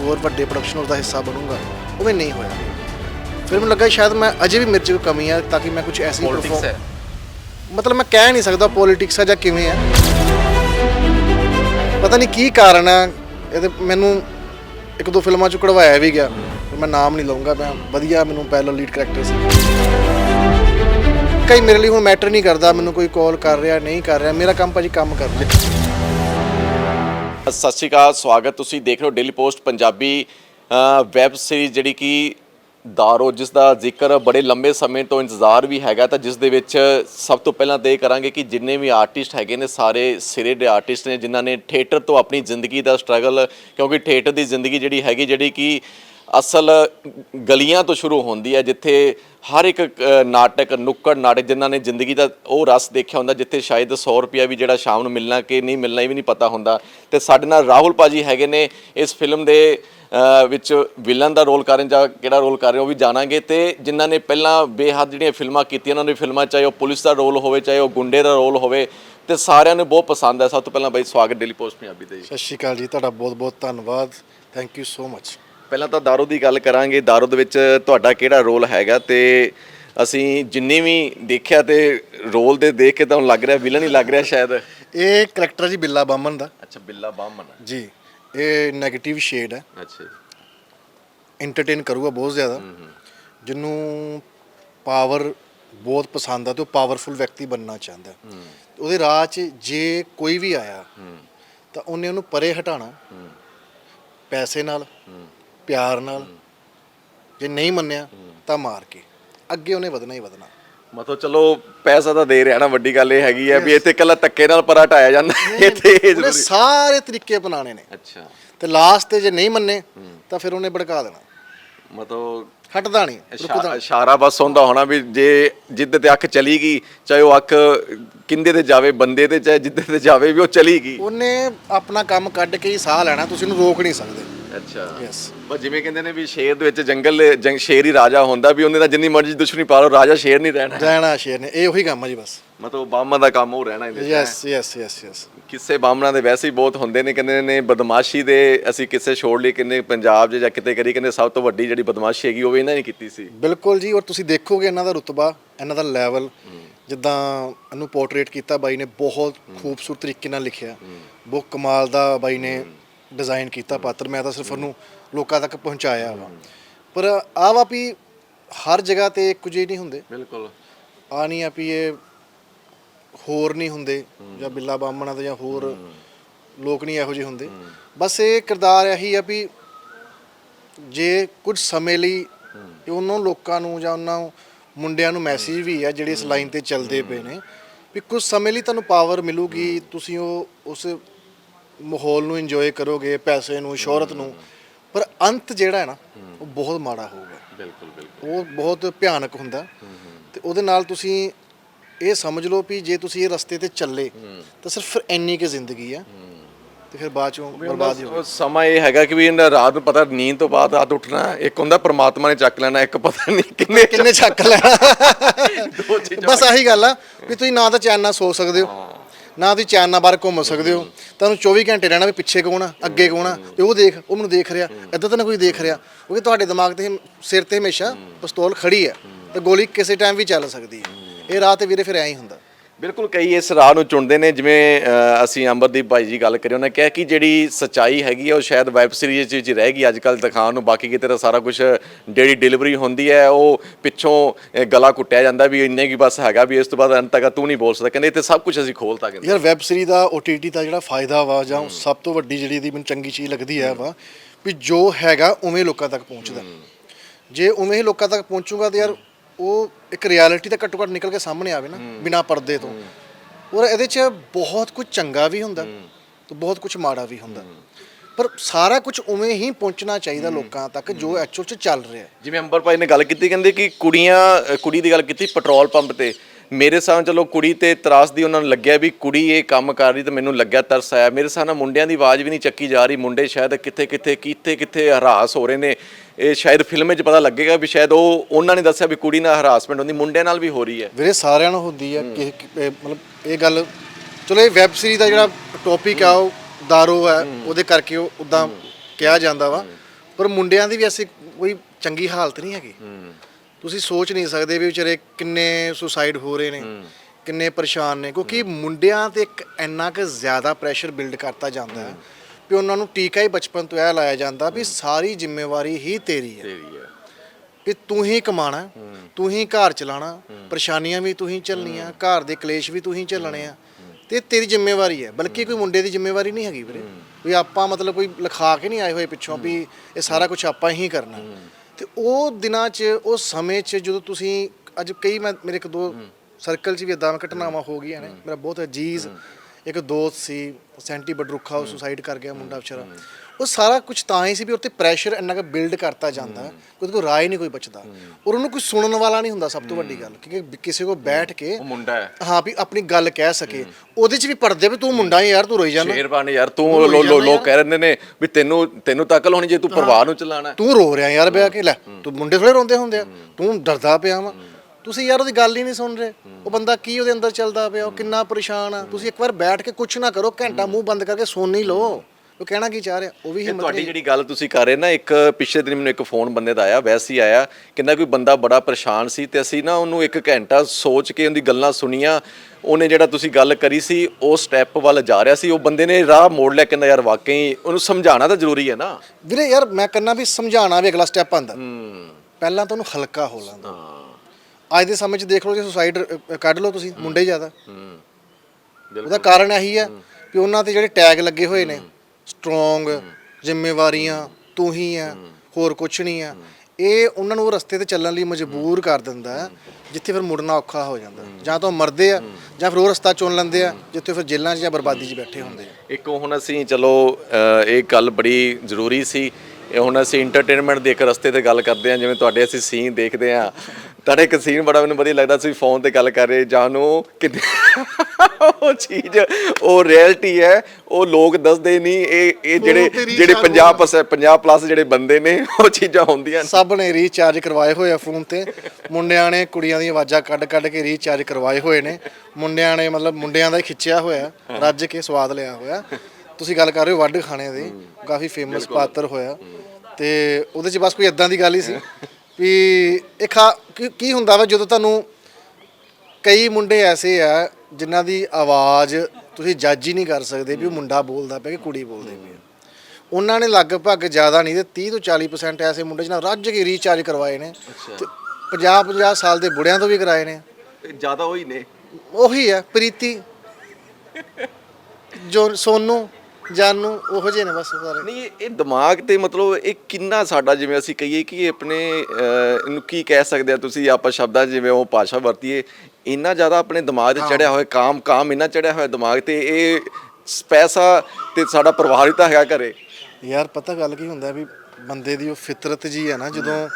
ਹੋਰ ਵੱਡੇ ਪ੍ਰੋਡਕਸ਼ਨ ਹਾਊਸ ਦਾ ਹਿੱਸਾ ਬਣੂੰਗਾ ਉਹ ਵੀ ਨਹੀਂ ਹੋਇਆ। ਫਿਰ ਮੈਨੂੰ ਲੱਗਾ ਸ਼ਾਇਦ ਮੈਂ ਅਜੇ ਵੀ ਮੇਰੇ 'ਚ ਕੋਈ ਕਮੀ ਹੈ ਤਾਂ ਕਿ ਮੈਂ ਕੁਝ ਐਸੀ ਪੋਲਿਟਿਕਸ ਹੈ। ਮਤਲਬ ਮੈਂ ਕਹਿ ਨਹੀਂ ਸਕਦਾ ਪੋਲਿਟਿਕਸ ਹੈ ਜਾਂ ਕਿਵੇਂ ਹੈ ਪਤਾ ਨਹੀਂ ਕੀ ਕਾਰਨ ਹੈ ਇਹਦੇ ਮੈਨੂੰ ਇੱਕ ਦੋ ਫਿਲਮਾਂ ਚ ਕਢਵਾਇਆ ਵੀ ਗਿਆ ਮੈਂ ਨਾਮ ਨਹੀਂ ਲਵਾਂਗਾ ਮੈਂ ਵਧੀਆ ਮੈਨੂੰ ਪਹਿਲਾ ਲੀਡ ਕਰੈਕਟਰ ਸੀ। ਕਈ ਮੇਰੇ ਲਈ ਹੁਣ ਮੈਟਰ ਨਹੀਂ ਕਰਦਾ ਮੈਨੂੰ ਕੋਈ ਕਾਲ ਕਰ ਰਿਹਾ ਨਹੀਂ ਕਰ ਰਿਹਾ ਮੇਰਾ ਕੰਮ ਭਾਜੀ ਕੰਮ ਕਰਨਾ ਸਤਿ ਸ਼੍ਰੀ ਅਕਾਲ, ਸਵਾਗਤ। ਤੁਸੀਂ ਦੇਖ ਰਹੇ ਹੋ daily post Punjabi web series ਜਿਹੜੀ ਕਿ ਦਾਰੋ, ਜਿਸ ਦਾ ਜ਼ਿਕਰ ਬੜੇ ਲੰਬੇ ਸਮੇਂ ਤੋਂ ਇੰਤਜ਼ਾਰ ਵੀ ਹੈਗਾ, ਤਾਂ ਜਿਸ ਦੇ ਵਿੱਚ ਸਭ ਤੋਂ ਪਹਿਲਾਂ ਤੇ ਇਹ ਕਰਾਂਗੇ ਕਿ ਜਿੰਨੇ ਵੀ ਆਰਟਿਸਟ ਹੈਗੇ ਨੇ, ਸਾਰੇ ਸਿਰੇ ਦੇ ਆਰਟਿਸਟ ਨੇ, ਜਿਨ੍ਹਾਂ ਨੇ ਥੀਏਟਰ ਤੋਂ ਆਪਣੀ ਜ਼ਿੰਦਗੀ ਦਾ ਸਟਰਗਲ ਕਿਉਂਕਿ ਥੀਏਟਰ ਦੀ ਜ਼ਿੰਦਗੀ ਜਿਹੜੀ ਹੈਗੀ, ਜਿਹੜੀ ਕਿ ਅਸਲ ਗਲੀਆਂ ਤੋਂ ਸ਼ੁਰੂ ਹੁੰਦੀ ਹੈ, ਜਿੱਥੇ ਹਰ ਇੱਕ ਨਾਟਕ, ਨੁੱਕੜ, ਨਾਟਕ ਜਿਨ੍ਹਾਂ ਨੇ ਜ਼ਿੰਦਗੀ ਦਾ ਉਹ ਰਸ ਦੇਖਿਆ ਹੁੰਦਾ, ਜਿੱਥੇ ਸ਼ਾਇਦ 100 ਰੁਪਿਆ ਵੀ ਜਿਹੜਾ ਸ਼ਾਮ ਨੂੰ ਮਿਲਣਾ ਕਿ ਨਹੀਂ ਮਿਲਣਾ, ਇਹ ਵੀ ਨਹੀਂ ਪਤਾ ਹੁੰਦਾ। ਤੇ ਸਾਡੇ ਨਾਲ ਰਾਹੁਲ ਪਾਜੀ ਹੈਗੇ ਨੇ ਇਸ ਫਿਲਮ ਦੇ ਵਿੱਚ ਵਿਲਨ ਦਾ ਰੋਲ ਕਰਨ ਜਾਂ ਕਿਹੜਾ ਰੋਲ ਕਰ ਰਹੇ ਉਹ ਵੀ ਜਾਣਾਂਗੇ। ਤੇ ਜਿਨ੍ਹਾਂ ਨੇ ਪਹਿਲਾਂ ਬੇਹੱਦ ਜਿਹੜੀਆਂ ਫਿਲਮਾਂ ਕੀਤੀਆਂ, ਉਹਨਾਂ ਦੀ ਫਿਲਮਾਂ, ਚਾਹੇ ਉਹ ਪੁਲਿਸ ਦਾ ਰੋਲ ਹੋਵੇ, ਚਾਹੇ ਉਹ ਗੁੰਡੇ ਦਾ ਰੋਲ ਹੋਵੇ, ਤੇ ਸਾਰਿਆਂ ਨੂੰ ਬਹੁਤ ਪਸੰਦ ਹੈ। ਸਭ ਤੋਂ ਪਹਿਲਾਂ ਬਾਈ ਸਵਾਗਤ ਡੇਲੀ ਪੋਸਟ ਪੰਜਾਬੀ ਤੇ ਜੀ। ਸਤਿ ਸ਼੍ਰੀ ਅਕਾਲ ਜੀ, ਤੁਹਾਡਾ ਬਹੁਤ ਬਹੁਤ ਧੰਨਵਾਦ। ਥੈਂਕ ਯੂ ਸੋ ਮਚ ਪਹਿਲਾਂ ਤਾਂ ਦਾਰੂ ਦੀ ਗੱਲ ਕਰਾਂਗੇ। ਦਾਰੂ ਦੇ ਵਿੱਚ ਤੁਹਾਡਾ ਕਿਹੜਾ ਰੋਲ ਹੈਗਾ? ਤੇ ਅਸੀਂ ਜਿੰਨੇ ਵੀ ਦੇਖਿਆ ਤੇ ਰੋਲ ਦੇ ਦੇਖ ਕੇ ਤੁਹਾਨੂੰ ਲੱਗ ਰਿਹਾ ਵਿਲਨ ਹੀ ਲੱਗ ਰਿਹਾ ਸ਼ਾਇਦ। ਇਹ ਕਰੈਕਟਰ ਜੀ ਬਿੱਲਾ ਬਾਮਨ ਦਾ। ਅੱਛਾ ਬਿੱਲਾ ਬਾਮਨ ਜੀ ਇਹ 네ਗੇਟਿਵ ਸ਼ੇਡ ਹੈ। ਅੱਛਾ ਐਂਟਰਟੇਨ ਕਰੂਗਾ ਬਹੁਤ ਜ਼ਿਆਦਾ। ਜਿਹਨੂੰ ਪਾਵਰ ਬਹੁਤ ਪਸੰਦ ਆ ਤੇ ਉਹ ਪਾਵਰਫੁਲ ਵਿਅਕਤੀ ਬਣਨਾ ਚਾਹੁੰਦਾ। ਉਹਦੇ ਰਾਹ 'ਚ ਜੇ ਕੋਈ ਵੀ ਆਇਆ ਤਾਂ ਉਹਨੇ ਉਹਨੂੰ ਪਰੇ ਹਟਾਣਾ ਪੈਸੇ ਨਾਲ। ਪਿਆਰ ਨਾਲ ਜੇ ਨਹੀਂ ਮੰਨਿਆ ਤਾਂ ਮਾਰ ਕੇ। ਅੱਗੇ ਉਹਨੇ ਵਧਣਾ ਹੀ ਵਧਣਾ। ਮਤਲਬ ਚਲੋ ਪੈਸਾ ਤਾਂ ਦੇ ਰਿਹਾ ਨਾ ਵੱਡੀ ਗੱਲ ਇਹ ਹੈਗੀ ਹੈ ਵੀ ਇੱਥੇ ਕੱਲਾ ਧੱਕੇ ਨਾਲ ਪਰ ਹਟਾਇਆ ਜਾਂਦਾ ਇੱਥੇ ਇਹ ਉਹਨੇ ਜ਼ਰੂਰੀ ਸਾਰੇ ਤਰੀਕੇ ਅਪਣਾਣੇ ਨੇ। ਅੱਛਾ। ਤੇ ਲਾਸਟ ਤੇ ਜੇ ਨਹੀਂ ਮੰਨੇ ਤਾਂ ਫਿਰ ਉਹਨੇ ਭੜਕਾ ਦੇਣਾ। ਮਤਲਬ ਹਟਦਾ ਨਹੀਂ ਇਸ਼ਾ- ਰੁਕਦਾ ਇਸ਼ਾਰਾ ਬਸ ਹੁੰਦਾ ਹੋਣਾ ਵੀ ਜੇ ਜਿੱਦ ਤੇ ਅੱਖ ਚਲੀ ਗਈ ਚਾਹੇ ਉਹ ਅੱਖ ਕਿੰਦੇ ਤੇ ਜਾਵੇ ਬੰਦੇ ਤੇ ਚਾਹੇ ਜਿੱਦੇ ਤੇ ਜਾਵੇ ਵੀ ਉਹ ਚਲੀ ਗਈ। ਉਹਨੇ ਆਪਣਾ ਕੰਮ ਕੱਢ ਕੇ ਹੀ ਸਾਹ ਲੈਣਾ ਤੁਸੀਂ ਉਹਨੂੰ ਰੋਕ ਨਹੀਂ ਸਕਦੇ। ਅੱਛਾ। ਯੈਸ ਬਸ ਜਿਵੇਂ ਕਹਿੰਦੇ ਨੇ ਵੀ ਸ਼ੇਰ ਦੇ ਵਿੱਚ ਜੰਗਲ ਜੰਗ ਸ਼ੇਰ ਹੀ ਰਾਜਾ ਹੁੰਦਾ ਵੀ ਉਹਨੇ ਤਾਂ ਜਿੰਨੀ ਮਰਜ਼ੀ ਦੁਸ਼ਮਣੀ ਪਾ ਲਓ ਰਾਜਾ ਸ਼ੇਰ ਨਹੀਂ ਰਹਿਣਾ। ਰਹਿਣਾ ਸ਼ੇਰ ਨੇ ਇਹ ਉਹੀ ਕੰਮ ਆ ਜੀ ਬਸ। ਮਤਲਬ ਬਾਮਾ ਦਾ ਕੰਮ ਹੋ ਰਹਿਣਾ ਇਹਦੇ 'ਚ ਯੈਸ ਯੈਸ ਯੈਸ ਯੈਸ ਕਿਸੇ ਬਾਮਣਾ ਦੇ ਵੈਸੇ ਹੀ ਬਹੁਤ ਹੁੰਦੇ ਨੇ ਕਹਿੰਦੇ ਨੇ ਬਦਮਾਸ਼ੀ ਦੇ ਅਸੀਂ ਕਿਸੇ ਛੋੜ ਲਈ ਕਿੰਨੇ ਪੰਜਾਬ 'ਚ ਜਾਂ ਕਿਤੇ ਕਰੀ ਕਹਿੰਦੇ ਸਭ ਤੋਂ ਵੱਡੀ ਜਿਹੜੀ ਬਦਮਾਸ਼ੀ ਹੈਗੀ ਉਹ ਵੀ ਇਹਨਾਂ ਨੇ ਕੀਤੀ ਸੀ। ਬਿਲਕੁਲ ਜੀ ਔਰ ਤੁਸੀਂ ਦੇਖੋਗੇ ਇਹਨਾਂ ਦਾ ਰੁਤਬਾ ਇਹਨਾਂ ਦਾ ਲੈਵਲ ਜਿੱਦਾਂ ਇਹਨੂੰ ਪੋਰਟਰੇਟ ਕੀਤਾ ਬਾਈ ਨੇ ਬਹੁਤ ਖੂਬਸੂਰਤ ਤਰੀਕੇ ਨਾਲ ਲਿਖਿਆ। ਬਹੁਤ ਕਮਾਲ ਦਾ ਬਾਈ ਨੇ ਡਿਜ਼ਾਈਨ ਕੀਤਾ ਪਾਤਰ ਮੈਂ ਤਾਂ ਸਿਰਫ ਉਹਨੂੰ ਲੋਕਾਂ ਤੱਕ ਪਹੁੰਚਾਇਆ ਵਾ। ਪਰ ਆ ਵਾ ਵੀ ਹਰ ਜਗ੍ਹਾ ਤੇ ਇੱਕੋ ਜਿਹੇ ਨਹੀਂ ਹੁੰਦੇ। ਬਿਲਕੁਲ। ਆ ਨਹੀਂ ਆ ਵੀ ਇਹ ਹੋਰ ਨਹੀਂ ਹੁੰਦੇ ਜਾਂ ਬਿੱਲਾ ਬਾਹਮਣਾ ਤੇ ਜਾਂ ਹੋਰ ਲੋਕ ਨਹੀਂ ਇਹੋ ਜਿਹੇ ਹੁੰਦੇ। ਬਸ ਇਹ ਕਿਰਦਾਰ ਇਹੀ ਆ ਵੀ ਜੇ ਕੁਝ ਸਮੇਂ ਲਈ ਉਹਨਾਂ ਲੋਕਾਂ ਨੂੰ ਜਾਂ ਉਹਨਾਂ ਮੁੰਡਿਆਂ ਨੂੰ ਮੈਸੇਜ ਵੀ ਆ ਜਿਹੜੇ ਇਸ ਲਾਈਨ ਤੇ ਚੱਲਦੇ ਪਏ ਨੇ ਵੀ ਕੁਝ ਸਮੇਂ ਲਈ ਤੁਹਾਨੂੰ ਪਾਵਰ ਮਿਲੂਗੀ ਤੁਸੀਂ ਉਹ ਉਸ ਮਾਹੌਲ ਨੂੰ ਇੰਜੋਏ ਕਰੋਗੇ ਪੈਸੇ ਨੂੰ ਸ਼ੋਹਰਤ ਨੂੰ ਪਰ ਅੰਤ ਜਿਹੜਾ ਹੈ ਨਾ ਉਹ ਬਹੁਤ ਮਾੜਾ ਹੋਊਗਾ। ਬਿਲਕੁਲ ਬਿਲਕੁਲ। ਉਹ ਬਹੁਤ ਭਿਆਨਕ ਹੁੰਦਾ। ਤੇ ਉਹਦੇ ਨਾਲ ਤੁਸੀਂ ਇਹ ਸਮਝ ਲਓ ਵੀ ਜੇ ਤੁਸੀਂ ਇਹ ਰਸਤੇ ਤੇ ਚੱਲੇ ਤਾਂ ਸਿਰਫ ਇੰਨੀ ਕੁ ਜ਼ਿੰਦਗੀ ਆ। ਤੇ ਫਿਰ ਬਾਅਦ ਚੋਂ ਬਰਬਾਦ ਹੀ ਸਮਾਂ ਇਹ ਹੈਗਾ ਕਿ ਵੀ ਇਹਨਾਂ ਰਾਤ ਨੂੰ ਪਤਾ ਨੀਂਦ ਤੋਂ ਬਾਅਦ ਰਾਤ ਉੱਠਣਾ ਇੱਕ ਹੁੰਦਾ ਪ੍ਰਮਾਤਮਾ ਨੇ ਚੱਕ ਲੈਣਾ ਇੱਕ ਪਤਾ ਨਹੀਂ ਕਿੰਨੇ ਕਿੰਨੇ ਚੱਕ ਲੈਣਾ। ਬਸ ਆਹੀ ਗੱਲ ਆ ਵੀ ਤੁਸੀਂ ਨਾ ਤਾਂ ਚੈਨ ਨਾਲ ਸੋ ਸਕਦੇ ਹੋ। ਨਾ ਤੁਸੀਂ ਚੈਨ ਨਾਲ ਬਾਹਰ ਘੁੰਮ ਸਕਦੇ ਹੋ। ਤੁਹਾਨੂੰ 24 ਘੰਟੇ ਰਹਿਣਾ ਵੀ ਪਿੱਛੇ ਕੌਣ ਆ? ਅੱਗੇ ਕੌਣ ਆ? ਤੇ ਉਹ ਦੇਖ, ਉਹ ਮੈਨੂੰ ਦੇਖ ਰਿਹਾ। ਇਦਾਂ ਤਾਂ ਨਾ ਕੋਈ ਦੇਖ ਰਿਹਾ। ਕਿਉਂਕਿ ਤੁਹਾਡੇ ਦਿਮਾਗ ਤੇ ਸਿਰ ਤੇ ਹਮੇਸ਼ਾ ਪਿਸਤੌਲ ਖੜੀ ਹੈ। ਤੇ ਗੋਲੀ ਕਿਸੇ ਟਾਈਮ ਵੀ ਚੱਲ ਸਕਦੀ ਹੈ। ਇਹ ਰਾਹ ਤੇ ਵੀਰੇ ਫਿਰ ਐਂ ਹੀ ਹੁੰਦਾ। ਬਿਲਕੁਲ ਕਈ ਇਸ ਰਾਹ ਨੂੰ ਚੁਣਦੇ ਨੇ ਜਿਵੇਂ ਅਸੀਂ ਅੰਬਰਦੀਪ ਭਾਈ ਜੀ ਗੱਲ ਕਰੀ ਉਹਨੇ ਕਿਹਾ ਕਿ ਜਿਹੜੀ ਸਚਾਈ ਹੈਗੀ ਆ ਉਹ ਸ਼ਾਇਦ ਵੈਬ ਸੀਰੀਜ਼ ਵਿੱਚ ਹੀ ਰਹਿ ਗਈ ਅੱਜ ਕੱਲ ਦਿਖਾਉਣ ਨੂੰ ਬਾਕੀ ਕਿਤੇ ਤਾਂ ਸਾਰਾ ਕੁਝ ਜਿਹੜੀ ਡਿਲੀਵਰੀ ਹੁੰਦੀ ਹੈ ਉਹ ਪਿੱਛੋਂ ਗਲਾ ਕੁੱਟਿਆ ਜਾਂਦਾ ਵੀ ਇੰਨੇ ਕੀ ਬਸ ਹੈਗਾ ਵੀ ਇਸ ਤੋਂ ਬਾਅਦ ਅੰਤ ਤੱਕ ਤੂੰ ਨਹੀਂ ਬੋਲ ਸਕਦਾ ਕਹਿੰਦੇ ਇੱਥੇ ਸਭ ਕੁਝ ਅਸੀਂ ਖੋਲਤਾ ਕਹਿੰਦੇ। ਯਾਰ ਵੈਬ ਸੀਰੀ ਦਾ OTT ਦਾ ਜਿਹੜਾ ਫਾਇਦਾ ਵਾ ਜਾਂ ਸਭ ਤੋਂ ਵੱਡੀ ਜਿਹੜੀ ਦੀ ਮੈਨੂੰ ਚੰਗੀ ਚੀਜ਼ ਲੱਗਦੀ ਹੈ ਵਾ ਵੀ ਜੋ ਹੈਗਾ ਉਵੇਂ ਲੋਕਾਂ ਤੱਕ ਪਹੁੰਚਦਾ। ਜੇ ਉਵੇਂ ਹੀ ਲੋਕਾਂ ਤੱਕ ਪਹੁੰਚੂਗਾ ਤੇ ਯਾਰ ਉਹ ਇੱਕ ਰਿਐਲਿਟੀ ਤਾਂ ਘੱਟੋ ਘੱਟ ਨਿਕਲ ਕੇ ਸਾਹਮਣੇ ਆਵੇ ਨਾ ਬਿਨਾ ਪਰਦੇ ਤੋਂ। ਔਰ ਇਹਦੇ 'ਚ ਬਹੁਤ ਕੁਝ ਚੰਗਾ ਵੀ ਹੁੰਦਾ ਤੇ ਬਹੁਤ ਕੁਝ ਮਾੜਾ ਵੀ ਹੁੰਦਾ। ਪਰ ਸਾਰਾ ਕੁਝ ਉਵੇਂ ਹੀ ਪਹੁੰਚਣਾ ਚਾਹੀਦਾ ਲੋਕਾਂ ਤੱਕ ਜੋ ਐਕਚੁਅਲ 'ਚ ਚੱਲ ਰਿਹਾ ਹੈ। ਜਿਵੇਂ ਅੰਬਰ ਭਾਈ ਨੇ ਗੱਲ ਕੀਤੀ ਕਹਿੰਦੇ ਕਿ ਕੁੜੀਆਂ ਕੁੜੀ ਦੀ ਗੱਲ ਕੀਤੀ ਪੈਟਰੋਲ ਪੰਪ ਤੇ। ਮੇਰੇ ਸਾਹ ਚਲੋ ਕੁੜੀ ਤੇ ਤਰਾਸ ਦੀ ਉਹਨਾਂ ਨੂੰ ਲੱਗਿਆ ਵੀ ਕੁੜੀ ਇਹ ਕੰਮ ਕਰ ਰਹੀ ਤੇ ਮੈਨੂੰ ਲੱਗਿਆ ਤਰਸ ਆਇਆ। ਮੇਰੇ ਸਾਹ ਨਾਲ ਮੁੰਡਿਆਂ ਦੀ ਆਵਾਜ਼ ਵੀ ਨਹੀਂ ਚੱਕੀ ਜਾ ਰਹੀ। ਮੁੰਡੇ ਸ਼ਾਇਦ ਕਿੱਥੇ ਕਿੱਥੇ ਕਿੱਥੇ ਕਿੱਥੇ ਹਰਾਸ ਹੋ ਰਹੇ ਨੇ। ਇਹ ਸ਼ਾਇਦ ਫਿਲਮ ਵਿੱਚ ਪਤਾ ਲੱਗੇਗਾ ਵੀ ਸ਼ਾਇਦ ਉਹ ਉਹਨਾਂ ਨੇ ਦੱਸਿਆ ਵੀ ਕੁੜੀ ਨਾਲ ਹਰਾਸਮੈਂਟ ਹੁੰਦੀ ਮੁੰਡਿਆਂ ਨਾਲ ਵੀ ਹੋ ਰਹੀ ਹੈ। ਵੀਰੇ ਸਾਰਿਆਂ ਨੂੰ ਹੁੰਦੀ ਹੈ ਕਿ ਇਹ ਮਤਲਬ ਇਹ ਗੱਲ ਚਲੋ ਇਹ ਵੈਬ ਸੀਰੀ ਦਾ ਜਿਹੜਾ ਟੌਪਿਕ ਆ ਉਹ ਦਾਰੂ ਹੈ ਉਹਦੇ ਕਰਕੇ ਉਹ ਉਦਾਂ ਕਿਹਾ ਜਾਂਦਾ ਵਾ। ਪਰ ਮੁੰਡਿਆਂ ਦੀ ਵੀ ਐਸੀ ਕੋਈ ਚੰਗੀ ਹਾਲਤ ਨਹੀਂ ਹੈਗੀ। ਤੁਸੀਂ ਸੋਚ ਨਹੀਂ ਸਕਦੇ ਵੀ ਵਿਚਾਰੇ ਕਿੰਨੇ ਸੁਸਾਈਡ ਹੋ ਰਹੇ ਨੇ ਕਿੰਨੇ ਪਰੇਸ਼ਾਨ ਨੇ ਕਿਉਂਕਿ ਮੁੰਡਿਆਂ ਤੇ ਇੱਕ ਇੰਨਾ ਕੁ ਜ਼ਿਆਦਾ ਪ੍ਰੈਸ਼ਰ ਬਿਲਡ ਕਰਤਾ ਜਾਂਦਾ ਹੈ ਵੀ ਉਹਨਾਂ ਨੂੰ ਟੀਕਾ ਹੀ ਬਚਪਨ ਤੋਂ ਇਹ ਲਾਇਆ ਜਾਂਦਾ ਵੀ ਸਾਰੀ ਜ਼ਿੰਮੇਵਾਰੀ ਹੀ ਤੇਰੀ ਹੈ। ਤੇਰੀ ਹੈ। ਕਿ ਤੂੰ ਹੀ ਕਮਾਣਾ ਤੂੰ ਹੀ ਘਰ ਚਲਾਣਾ ਪਰੇਸ਼ਾਨੀਆਂ ਵੀ ਤੂੰ ਹੀ ਝੱਲਣੀਆਂ ਘਰ ਦੇ ਕਲੇਸ਼ ਵੀ ਤੂੰ ਹੀ ਝੱਲਣੇ ਆ। ਤੇ ਤੇਰੀ ਜ਼ਿੰਮੇਵਾਰੀ ਹੈ ਬਲਕਿ ਕੋਈ ਮੁੰਡੇ ਦੀ ਜ਼ਿੰਮੇਵਾਰੀ ਨਹੀਂ ਹੈਗੀ ਵੀਰੇ। ਵੀ ਆਪਾਂ ਮਤਲਬ ਕੋਈ ਲਿਖਾ ਕੇ ਨਹੀਂ ਆਏ ਹੋਏ ਪਿੱਛੋਂ ਵੀ ਇਹ ਸਾਰਾ ਕੁਝ ਆਪਾਂ ਹੀ ਕਰਨਾ। ਤੇ ਉਹ ਦਿਨਾਂ 'ਚ ਉਹ ਸਮੇਂ 'ਚ ਜਦੋਂ ਤੁਸੀਂ ਅੱਜ ਕਈ ਮੈਂ ਮੇਰੇ ਇੱਕ ਦੋ ਸਰਕਲ 'ਚ ਵੀ ਇਦਾਂ ਘਟਨਾਵਾਂ ਹੋ ਗਈਆਂ ਨੇ ਮੇਰਾ ਬਹੁਤ ਅਜੀਜ਼ ਇੱਕ ਦੋਸਤ ਸੀ ਸੈਂਟੀ ਬਡਰੁੱਖਾ ਉਹ ਸੁਸਾਈਡ ਕਰ ਗਿਆ ਮੁੰਡਾ ਵਿਚਾਰਾ। ਉਹ ਸਾਰਾ ਕੁਝ ਤਾਂ ਹੀ ਸੀ ਵੀ ਉੱਤੇ ਪ੍ਰੈਸ਼ਰ ਇੰਨਾ ਕੁ ਬਿਲਡ ਕਰਤਾ ਜਾਂਦਾ ਕਿ ਉਹਦੇ ਕੋਲ ਰਾਏ ਨਹੀਂ ਕੋਈ ਬਚਦਾ। ਔਰ ਉਹਨੂੰ ਕੋਈ ਸੁਣਨ ਵਾਲਾ ਨਹੀਂ ਹੁੰਦਾ ਸਭ ਤੋਂ ਵੱਡੀ ਗੱਲ ਕਿਉਂਕਿ ਕਿਸੇ ਕੋਲ ਬੈਠ ਕੇ ਉਹ ਮੁੰਡਾ ਹੈ। ਹਾਂ ਵੀ ਆਪਣੀ ਗੱਲ ਕਹਿ ਸਕੇ ਉਹਦੇ 'ਚ ਵੀ ਪੜਦੇ ਵੀ ਤੂੰ ਮੁੰਡਾ ਯਾਰ ਤੂੰ ਰੋਈ ਜਾਂਦਾ। ਸ਼ੇਰਬਾਨੀ ਯਾਰ ਤੂੰ ਲੋਕ ਕਹਿ ਰਹੇ ਨੇ ਵੀ ਤੈਨੂੰ ਤੈਨੂੰ ਤੱਕਲ ਹੋਣੀ ਜੇ ਤੂੰ ਪਰਿਵਾਰ ਨੂੰ ਚਲਾਣਾ ਤੂੰ ਰੋ ਰਿਹਾ ਯਾਰ ਬਹਿ ਕੇ ਲੈ ਤੂੰ ਮੁੰਡੇ ਥੋੜੇ ਰੋਂਦੇ ਹੁੰਦੇ ਆ ਤੂੰ ਡਰਦਾ ਪਿਆ ਵਾ। ਤੁਸੀਂ ਯਾਰ ਉਹਦੀ ਗੱਲ ਹੀ ਨਹੀਂ ਸੁਣ ਰਹੇ। ਉਹ ਬੰਦਾ ਕੀ ਉਹਦੇ ਅੰਦਰ ਚੱਲਦਾ ਪਿਆ ਉਹ ਕਿੰਨਾ ਪਰੇਸ਼ਾਨ ਆ। ਤੁਸੀਂ ਇੱਕ ਵਾਰ ਬੈਠ ਕੇ ਕੁਝ ਨਾ ਕਰੋ ਘੰਟਾ ਮੂੰਹ ਬੰਦ ਕਰਕੇ ਸੁਣ ਹੀ ਲਓ। ਉਹ ਕਹਿਣਾ ਕੀ ਚਾਹ ਰਿਹਾ? ਉਹ ਵੀ ਹਿੰਮਤ ਤੁਹਾਡੀ ਜਿਹੜੀ ਗੱਲ ਤੁਸੀਂ ਕਰ ਰਹੇ ਨਾ ਇੱਕ ਪਿਛਲੇ ਦਿਨ ਮੈਨੂੰ ਇੱਕ ਫੋਨ ਬੰਦੇ ਦਾ ਆਇਆ ਵੈਸੇ ਹੀ ਆਇਆ ਕਹਿੰਦਾ ਕੋਈ ਬੰਦਾ ਬੜਾ ਪਰੇਸ਼ਾਨ ਸੀ ਤੇ ਅਸੀਂ ਨਾ ਉਹਨੂੰ ਇੱਕ ਘੰਟਾ ਸੋਚ ਕੇ ਉਹਦੀ ਗੱਲਾਂ ਸੁਣੀਆਂ ਉਹਨੇ ਜਿਹੜਾ ਤੁਸੀਂ ਗੱਲ ਕਰੀ ਸੀ ਉਹ ਸਟੈਪ ਵੱਲ ਜਾ ਰਿਹਾ ਸੀ ਉਹ ਬੰਦੇ ਨੇ ਰਾਹ ਮੋੜ ਲਿਆ ਕਹਿੰਦਾ ਯਾਰ ਵਾਕਈ ਉਹਨੂੰ ਸਮਝਾਉਣਾ ਤਾਂ ਜ਼ਰੂਰੀ ਹੈ ਨਾ। ਵੀਰੇ ਯਾਰ ਮੈਂ ਕਹਿੰਦਾ ਵੀ ਸਮਝਾਉਣਾ ਵੀ ਅਗਲਾ ਸਟੈਪ ਆਂਦਾ ਪਹਿਲਾਂ ਤਾਂ ਉਹਨੂੰ ਹਲਕਾ ਹੋ ਲੈਂਦਾ। ਅੱਜ ਦੇ ਸਮੇਂ 'ਚ ਦੇਖ ਲਓ ਜੇ ਸੁਸਾਈਡ ਕੱਢ ਲਓ ਤੁਸੀਂ ਮੁੰਡੇ ਜ਼ਿਆਦਾ। ਉਹਦਾ ਕਾਰਨ ਇਹੀ ਹੈ ਕਿ ਉਹਨਾਂ ਤੇ ਜਿਹੜੇ ਟੈਗ ਲੱਗੇ ਹੋਏ ਨੇ ਸਟਰੋਂਗ ਜ਼ਿੰਮੇਵਾਰੀਆਂ ਤੂੰ ਹੀ ਆ ਹੋਰ ਕੁਝ ਨਹੀਂ ਆ ਇਹ ਉਹਨਾਂ ਨੂੰ ਉਹ ਰਸਤੇ ਤੇ ਚੱਲਣ ਲਈ ਮਜਬੂਰ ਕਰ ਦਿੰਦਾ ਹੈ, ਜਿੱਥੇ ਫਿਰ ਮੁੜਨਾ ਔਖਾ ਹੋ ਜਾਂਦਾ ਜਾਂ ਤਾਂ ਉਹ ਮਰਦੇ ਆ ਜਾਂ ਫਿਰ ਉਹ ਰਸਤਾ ਚੁਣ ਲੈਂਦੇ ਆ ਜਿੱਥੇ ਫਿਰ ਜੇਲ੍ਹਾਂ 'ਚ ਜਾਂ ਬਰਬਾਦੀ 'ਚ ਬੈਠੇ ਹੁੰਦੇ ਆ। ਇੱਕ ਹੁਣ ਅਸੀਂ ਚਲੋ ਇਹ ਗੱਲ ਬੜੀ ਜ਼ਰੂਰੀ ਸੀ ਇਹ ਹੁਣ ਅਸੀਂ ਐਂਟਰਟੇਨਮੈਂਟ ਦੇ ਇੱਕ ਰਸਤੇ ਤੇ ਗੱਲ ਕਰਦੇ ਹਾਂ ਜਿਵੇਂ ਤੁਹਾਡੇ ਅਸੀਂ ਸੀਨ ਦੇਖਦੇ ਹਾਂ। ਤੁਹਾਡੇ ਇੱਕ ਸੀਨ ਬੜਾ ਮੈਨੂੰ ਵਧੀਆ ਲੱਗਦਾ ਤੁਸੀਂ ਫੋਨ ਤੇ ਗੱਲ ਕਰ ਰਹੇ ਜਾਨੂ ਕਿੰਨੇ ਉਹ ਚੀਜ਼ ਉਹ ਰਿਐਲਿਟੀ ਹੈ ਉਹ ਲੋਕ ਦੱਸਦੇ ਨਹੀਂ ਇਹ ਇਹ ਜਿਹੜੇ ਜਿਹੜੇ ਸ਼ਾਨ 50% 50 ਪਲੱਸ ਜਿਹੜੇ ਬੰਦੇ ਨੇ ਉਹ ਚੀਜ਼ਾਂ ਹੁੰਦੀਆਂ ਨੇ। ਸਭ ਨੇ ਰੀਚਾਰਜ ਕਰਵਾਏ ਹੋਏ ਆ ਫੋਨ ਤੇ। ਮੁੰਡਿਆਂ ਨੇ ਕੁੜੀਆਂ ਦੀਆਂ ਆਵਾਜ਼ਾਂ ਕੱਢ ਕੱਢ ਕੇ ਰੀਚਾਰਜ ਕਰਵਾਏ ਹੋਏ ਨੇ। ਮੁੰਡਿਆਂ ਨੇ ਮਤਲਬ ਮੁੰਡਿਆਂ ਦਾ ਹੀ ਖਿੱਚਿਆ ਹੋਇਆ ਰੱਜ ਕੇ ਸਵਾਦ ਲਿਆ ਹੋਇਆ। ਤੁਸੀਂ ਗੱਲ ਕਰ ਰਹੇ ਹੋ ਵੱਡ ਖਾਣੇ ਦੀ। ਕਾਫੀ ਫੇਮਸ ਪਾਤਰ ਹੋਇਆ। ਤੇ ਉਹਦੇ 'ਚ ਬਸ ਕੋਈ ਇਦਾਂ ਦੀ ਗੱਲ ਹੀ ਸੀ ਵੀ ਇਹ ਖਾ ਕੀ- ਕੀ ਹੁੰਦਾ ਵਾ ਜਦੋਂ ਤੁਹਾਨੂੰ ਕਈ ਮੁੰਡੇ ਐਸੇ ਆ ਜਿਨ੍ਹਾਂ ਦੀ ਆਵਾਜ਼ ਤੁਸੀਂ ਜੱਜ ਹੀ ਨਹੀਂ ਕਰ ਸਕਦੇ ਵੀ ਉਹ ਮੁੰਡਾ ਬੋਲਦਾ ਪਿਆ ਕਿ ਕੁੜੀ ਬੋਲਦੀ ਪਈ ਆ। ਉਹਨਾਂ ਨੇ ਲਗਭਗ ਜ਼ਿਆਦਾ ਨਹੀਂ ਤੇ 30 ਤੋਂ 40% ਐਸੇ ਮੁੰਡੇ ਜਿਹਨਾਂ ਰੱਜ ਕੇ ਰੀਚਾਰਜ ਕਰਵਾਏ ਨੇ ਤੇ 50 50 ਸਾਲ ਦੇ ਬੁੜਿਆਂ ਤੋਂ ਵੀ ਕਰਾਏ ਨੇ। ਜ਼ਿਆਦਾ ਹੋਈ ਨੇ। ਉਹੀ ਹੈ ਪ੍ਰੀਤੀ ਜੋ ਸੋਨੂ ਜਾਨੂ ਉਹੋ ਜਿਹੇ ਨੇ ਬਸ ਸਾਰੇ। ਨਹੀਂ ਇਹ- ਇਹ ਦਿਮਾਗ ਤੇ ਮਤਲਬ ਇਹ ਕਿੰਨਾ ਸਾਡਾ ਜਿਵੇਂ ਅਸੀਂ ਕਹੀਏ ਕਿ ਇਹ ਆਪਣੇ ਅਹ, ਇਹਨੂੰ ਕੀ ਕਹਿ ਸਕਦੇ ਆ ਤੁਸੀਂ ਆਪਾਂ ਸ਼ਬਦਾਂ 'ਚ ਜਿਵੇਂ ਉਹ ਭਾਸ਼ਾ ਵਰਤੀਏ ਇੰਨਾ ਜ਼ਿਆਦਾ ਆਪਣੇ ਦਿਮਾਗ ਤੇ ਚੜਿਆ ਹੋਇਆ ਕਾਮ ਕਾਮ ਇੰਨਾ ਚੜਿਆ ਹੋਇਆ ਦਿਮਾਗ ਤੇ ਇਹ ਸ- ਪੈਸਾ ਤੇ ਸਾਡਾ ਪਰਿਵਾਰ ਹੀ ਤਾਂ ਹੈਗਾ ਘਰੇ। ਯਾਰ ਪਤਾ ਗੱਲ ਕੀ ਹੁੰਦਾ ਵੀ ਬੰਦੇ ਦੀ ਉਹ ਫਿਤਰਤ ਜੀ ਹੈ ਨਾ ਜਦੋਂ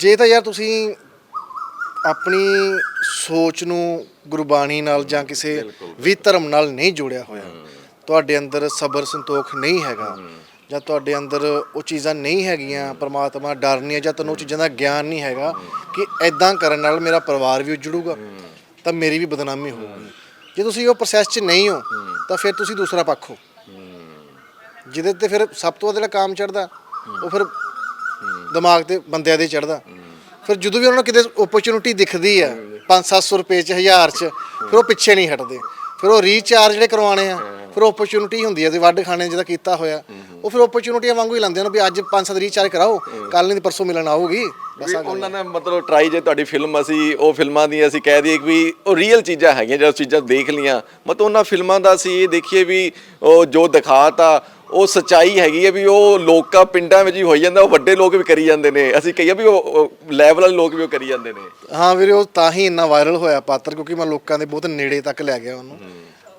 ਜੇ ਤਾਂ ਯਾਰ ਤੁਸੀਂ ਆਪਣੀ ਸੋਚ ਨੂੰ ਗੁਰਬਾਣੀ ਨਾਲ ਜਾਂ ਕਿਸੇ ਵੀ ਧਰਮ ਨਾਲ ਨਹੀਂ ਜੋੜਿਆ ਹੋਇਆ। ਤੁਹਾਡੇ ਅੰਦਰ ਸਬਰ ਸੰਤੋਖ ਨਹੀਂ ਹੈਗਾ ਜਾਂ ਤੁਹਾਡੇ ਅੰਦਰ ਉਹ ਚੀਜ਼ਾਂ ਨਹੀਂ ਹੈਗੀਆਂ ਪ੍ਰਮਾਤਮਾ ਡਰ ਨਹੀਂ ਹੈ ਜਾਂ ਤੁਹਾਨੂੰ ਉਹ ਚੀਜ਼ਾਂ ਦਾ ਗਿਆਨ ਨਹੀਂ ਹੈਗਾ ਕਿ ਐਦਾਂ ਕਰਨ ਨਾਲ ਮੇਰਾ ਪਰਿਵਾਰ ਵੀ ਉਜੜੂਗਾ ਤਾਂ ਮੇਰੀ ਵੀ ਬਦਨਾਮੀ ਹੋਊਗੀ। ਜੇ ਤੁਸੀਂ ਉਹ ਪ੍ਰੋਸੈਸ 'ਚ ਨਹੀਂ ਹੋ ਤਾਂ ਫਿਰ ਤੁਸੀਂ ਦੂਸਰਾ ਪੱਖ ਹੋ। ਜਿਹਦੇ ਤੇ ਫਿਰ ਸਭ ਤੋਂ ਵੱਧ ਜਿਹੜਾ ਕੰਮ ਚੜਦਾ ਉਹ ਫਿਰ ਦਿਮਾਗ ਤੇ ਬੰਦਿਆਂ ਦੇ ਚੜਦਾ ਫਿਰ ਜਦੋਂ ਵੀ ਉਹਨਾਂ ਨੂੰ ਕਿਤੇ ਓਪਰਚੁਨਿਟੀ ਦਿਖਦੀ ਹੈ 5-700 ਰੁਪਏ ਚ 1000 ਚ ਫਿਰ ਉਹ ਪਿੱਛੇ ਨਹੀਂ ਹਟਦੇ। ਫਿਰ ਉਹ ਰੀਚਾਰਜ ਜਿਹੜੇ ਕਰਵਾਉਣੇ ਆ ਫਿਰ ਓਪਰਚੁਨਿਟੀ ਹੁੰਦੀ ਹੈ ਤੇ ਵੱਡ ਖਾਣੇ ਜਿਹਦਾ ਕੀਤਾ ਹੋਇਆ। ਉਹ ਫਿਰ ਓਪਰਚੁਨਿਟੀਆਂ ਵਾਂਗੂ ਹੀ ਲੈਂਦੇ ਨੇ ਵੀ ਅੱਜ 5-7 ਰੀਚਾਰਜ ਕਰਾਓ ਕੱਲ ਨਹੀਂ ਪਰਸੋਂ ਮਿਲਣ ਆਊਗੀ। ਬਸ ਆ ਉਹਨਾਂ ਨੇ ਮਤਲਬ ਟਰਾਈ ਜੇ ਤੁਹਾਡੀ ਫਿਲਮ ਅਸੀਂ ਉਹ ਫਿਲਮਾਂ ਦੀ ਅਸੀਂ ਕਹਿ ਦਈਏ ਕਿ ਵੀ ਉਹ ਰੀਅਲ ਚੀਜ਼ਾਂ ਹੈਗੀਆਂ ਜਦੋਂ ਚੀਜ਼ਾਂ ਦੇਖ ਲੀਆਂ ਮਤਲਬ ਉਹਨਾਂ ਫਿਲਮਾਂ ਦਾ ਅਸੀਂ ਇਹ ਦੇਖੀਏ ਵੀ ਉਹ ਜੋ ਦਿਖਾਤਾ ਉਹ ਸਚਾਈ ਹੈਗੀ ਹੈ ਵੀ ਉਹ ਲੋਕਾਂ ਪਿੰਡਾਂ ਵਿੱਚ ਹੀ ਹੋਈ ਜਾਂਦਾ ਉਹ ਵੱਡੇ ਲੋਕ ਵੀ ਕਰੀ ਜਾਂਦੇ ਨੇ। ਅਸੀਂ ਕਹੀਏ ਵੀ ਉਹ ਲੈਵਲ ਵਾਲੇ ਲੋਕ ਵੀ ਉਹ ਕਰੀ ਜਾਂਦੇ ਨੇ। ਹਾਂ ਵੀਰੇ ਉਹ ਤਾਂ ਹੀ ਇੰਨਾ ਵਾਇਰਲ ਹੋਇਆ ਪਾਤਰ ਕਿਉਂਕਿ ਮੈਂ ਲੋਕਾਂ ਦੇ ਬਹੁਤ ਨੇੜੇ ਤੱਕ ਲੈ ਗਿਆ ਉਹਨੂੰ।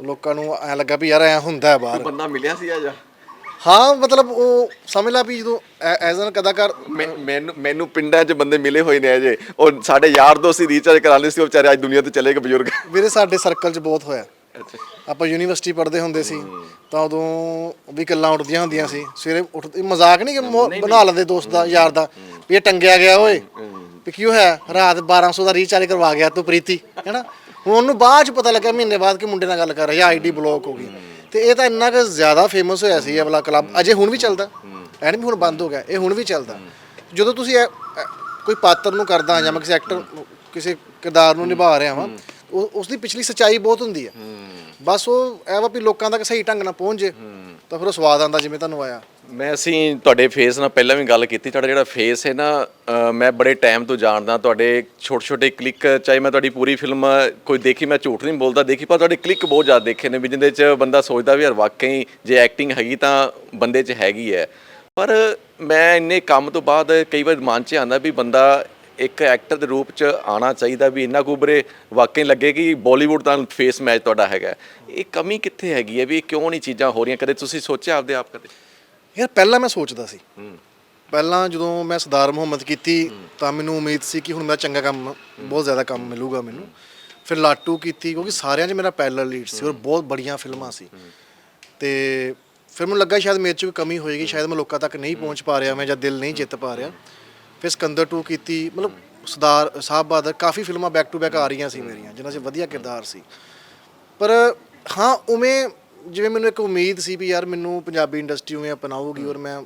ਲੋਕਾਂ ਨੂੰ ਐ ਲੱਗਾ ਵੀ ਯਾਰ ਐ ਹੁੰਦਾ ਹੈ ਬਾਹਰ ਬੰਦਾ ਮਿਲਿਆ ਸੀ ਆ ਜਾ ਹਾਂ ਮਤਲਬ ਉਹ ਸਮਝ ਲਾ ਵੀ ਜਦੋਂ ਐਜ਼ ਐਨ ਕਦਾਕਾਰ ਮੈਨੂੰ ਮੈਨੂੰ ਪਿੰਡਾਂ 'ਚ ਬੰਦੇ ਮਿਲੇ ਹੋਏ ਨੇ ਅਜੇ। ਉਹ ਸਾਡੇ ਯਾਰ ਦੋਸਤ ਹੀ ਰੀਚਾਰਜ ਕਰਾਉਂਦੇ ਸੀ ਉਹ ਵਿਚਾਰੇ ਅੱਜ ਦੁਨੀਆ ਤੋਂ ਚਲੇ ਗਏ ਬਜ਼ੁਰਗ। ਵੀਰੇ ਸਾਡੇ ਸਰਕਲ 'ਚ ਬਹੁਤ ਹੋਇਆ। ਆਪਾਂ ਯੂਨੀਵਰਸਿਟੀ ਪੜ੍ਹਦੇ ਹੁੰਦੇ ਸੀ ਤਾਂ ਉਦੋਂ ਵੀ ਗੱਲਾਂ ਉੱਠਦੀਆਂ ਹੁੰਦੀਆਂ ਸੀ। ਸਵੇਰੇ ਉੱਠਦੇ ਮਜ਼ਾਕ ਨਹੀਂ ਕਿ ਮੋ- ਬਣਾ ਲੈਂਦੇ ਦੋਸਤ ਦਾ ਯਾਰ ਦਾ ਵੀ ਇਹ ਟੰਗਿਆ ਗਿਆ ਓਏ। ਵੀ ਕੀ ਹੋਇਆ? ਰਾਤ 1200 ਦਾ ਰੀਚਾਰਜ ਕਰਵਾ ਗਿਆ ਤੂੰ ਪ੍ਰੀਤੀ ਹੈਨਾ? ਹੁਣ ਉਹਨੂੰ ਬਾਅਦ ਚ ਪਤਾ ਲੱਗਾ ਮਹੀਨੇ ਬਾਅਦ ਕਿ ਮੁੰਡੇ ਨਾਲ ਗੱਲ ਕਰ ਰਿਹਾ ਆਈਡੀ ਬਲੌਕ ਹੋ ਗਈ। ਤੇ ਇਹ ਤਾਂ ਇੰਨਾ ਕੁ ਜ਼ਿਆਦਾ ਫੇਮਸ ਹੋਇਆ ਸੀ ਇਹ ਵਾਲਾ ਕਲੱਬ ਅਜੇ ਹੁਣ ਵੀ ਚੱਲਦਾ। ਐ ਨਹੀਂ ਵੀ ਹੁਣ ਬੰਦ ਹੋ ਗਿਆ ਇਹ ਹੁਣ ਵੀ ਚੱਲਦਾ। ਜਦੋਂ ਤੁਸੀਂ ਇਹ- ਇਹ ਕੋਈ ਪਾਤਰ ਨੂੰ ਕਰਦਾ ਜਾਂ ਮੈਂ ਕਿਸੇ ਐਕਟਰ ਕਿਸੇ ਕਿਰਦਾਰ ਨੂੰ ਨਿਭਾ ਰਿਹਾ ਵਾਂ ਉਹ ਉਸ ਦੀ ਪਿਛਲੀ ਸੱਚਾਈ ਬਹੁਤ ਹੁੰਦੀ ਹੈ। ਬਸ ਉਹ ਐ ਵਾ ਵੀ ਲੋਕਾਂ ਤੱਕ ਸਹੀ ਢੰਗ ਨਾਲ ਪਹੁੰਚ ਜੇ ਤਾਂ ਫਿਰ ਉਹ ਸਵਾਦ ਆਂਦਾ ਜਿਵੇਂ ਤੁਹਾਨੂੰ ਆਇਆ। ਮੈਂ ਅਸੀਂ ਤੁਹਾਡੇ ਫੇਸ ਨਾਲ ਪਹਿਲਾਂ ਵੀ ਗੱਲ ਕੀਤੀ ਤੁਹਾਡਾ ਜਿਹੜਾ ਫੇਸ ਹੈ ਨਾ ਮੈਂ ਬੜੇ ਟਾਈਮ ਤੋਂ ਜਾਣਦਾ ਤੁਹਾਡੇ ਛੋਟੇ ਛੋਟੇ ਕਲਿੱਕ ਚਾਹੇ ਮੈਂ ਤੁਹਾਡੀ ਪੂਰੀ ਫਿਲਮ ਕੋਈ ਦੇਖੀ ਮੈਂ ਝੂਠ ਨਹੀਂ ਬੋਲਦਾ ਦੇਖੀ ਪਰ ਤੁਹਾਡੇ ਕਲਿੱਕ ਬਹੁਤ ਜ਼ਿਆਦਾ ਦੇਖੇ ਨੇ ਵੀ ਜਿੰਦੇ 'ਚ ਬੰਦਾ ਸੋਚਦਾ ਵੀ ਯਾਰ ਵਾਕਈ ਜੇ ਐਕਟਿੰਗ ਹੈਗੀ ਤਾਂ ਬੰਦੇ 'ਚ ਹੈਗੀ ਹੈ। ਪਰ ਮੈਂ ਇੰਨੇ ਕੰਮ ਤੋਂ ਬਾਅਦ ਕਈ ਵਾਰ ਮਨ 'ਚ ਆਉਂਦਾ ਵੀ ਬੰਦਾ ਇੱਕ ਐਕਟਰ ਦੇ ਰੂਪ 'ਚ ਆਣਾ ਚਾਹੀਦਾ ਵੀ ਇੰਨਾ ਕੁ ਉਭਰੇ ਵਾਕਈ ਲੱਗੇ ਕਿ ਬਾਲੀਵੁੱਡ ਦਾ ਫੇਸ ਮੈਚ ਤੁਹਾਡਾ ਹੈਗਾ। ਇਹ ਕਮੀ ਕਿੱਥੇ ਹੈਗੀ ਹੈ ਵੀ ਇਹ ਕਿਉਂ ਨਹੀਂ ਚੀਜ਼ਾਂ ਹੋ ਰਹੀਆਂ? ਕਦੇ ਤੁਸੀਂ ਸੋਚਿਆ ਆਪਦੇ ਆਪ ਕਦੇ? ਯਾਰ ਪਹਿਲਾਂ ਮੈਂ ਸੋਚਦਾ ਸੀ। ਪਹਿਲਾਂ ਜਦੋਂ ਮੈਂ ਸਰਦਾਰ ਮੁਹੰਮਦ ਕੀਤੀ ਤਾਂ ਮੈਨੂੰ ਉਮੀਦ ਸੀ ਕਿ ਹੁਣ ਮੇਰਾ ਚੰਗਾ ਕੰਮ ਬਹੁਤ ਜ਼ਿਆਦਾ ਕੰਮ ਮਿਲੂਗਾ ਮੈਨੂੰ। ਫਿਰ ਲਾਟੂ ਕੀਤੀ ਕਿਉਂਕਿ ਸਾਰਿਆਂ 'ਚ ਮੇਰਾ ਪੈਰਲਲ ਲੀਡ ਸੀ ਔਰ ਬਹੁਤ ਬੜੀਆਂ ਫਿਲਮਾਂ ਸੀ। ਤੇ ਫਿਰ ਮੈਨੂੰ ਲੱਗਾ ਸ਼ਾਇਦ ਮੇਰੇ 'ਚ ਕੋਈ ਕਮੀ ਹੋਏਗੀ ਸ਼ਾਇਦ ਮੈਂ ਲੋਕਾਂ ਤੱਕ ਨਹੀਂ ਪਹੁੰਚ ਪਾ ਰਿਹਾ ਮੈਂ ਜਾਂ ਦਿਲ ਨਹੀਂ ਜਿੱਤ ਪਾ ਰਿਹਾ। ਫਿਰ ਸਿਕੰਦਰ 2 ਕੀਤੀ ਮਤਲਬ ਸਰਦਾਰ ਸਾਹਿਬ ਬਹਾਦਰ ਕਾਫੀ ਫਿਲਮਾਂ ਬੈਕ ਟੂ ਬੈਕ ਆ ਰਹੀਆਂ ਸੀ ਮੇਰੀਆਂ ਜਿਨ੍ਹਾਂ 'ਚ ਵਧੀਆ ਕਿਰਦਾਰ ਸੀ। ਪਰ ਹਾਂ ਉਵੇਂ ਜਿਵੇਂ ਮੈਨੂੰ ਇੱਕ ਉਮੀਦ ਸੀ ਵੀ ਯਾਰ ਮੈਨੂੰ ਪੰਜਾਬੀ ਇੰਡਸਟਰੀ ਉਵੇਂ ਅਪਣਾਊਗੀ ਔਰ ਮੈਂ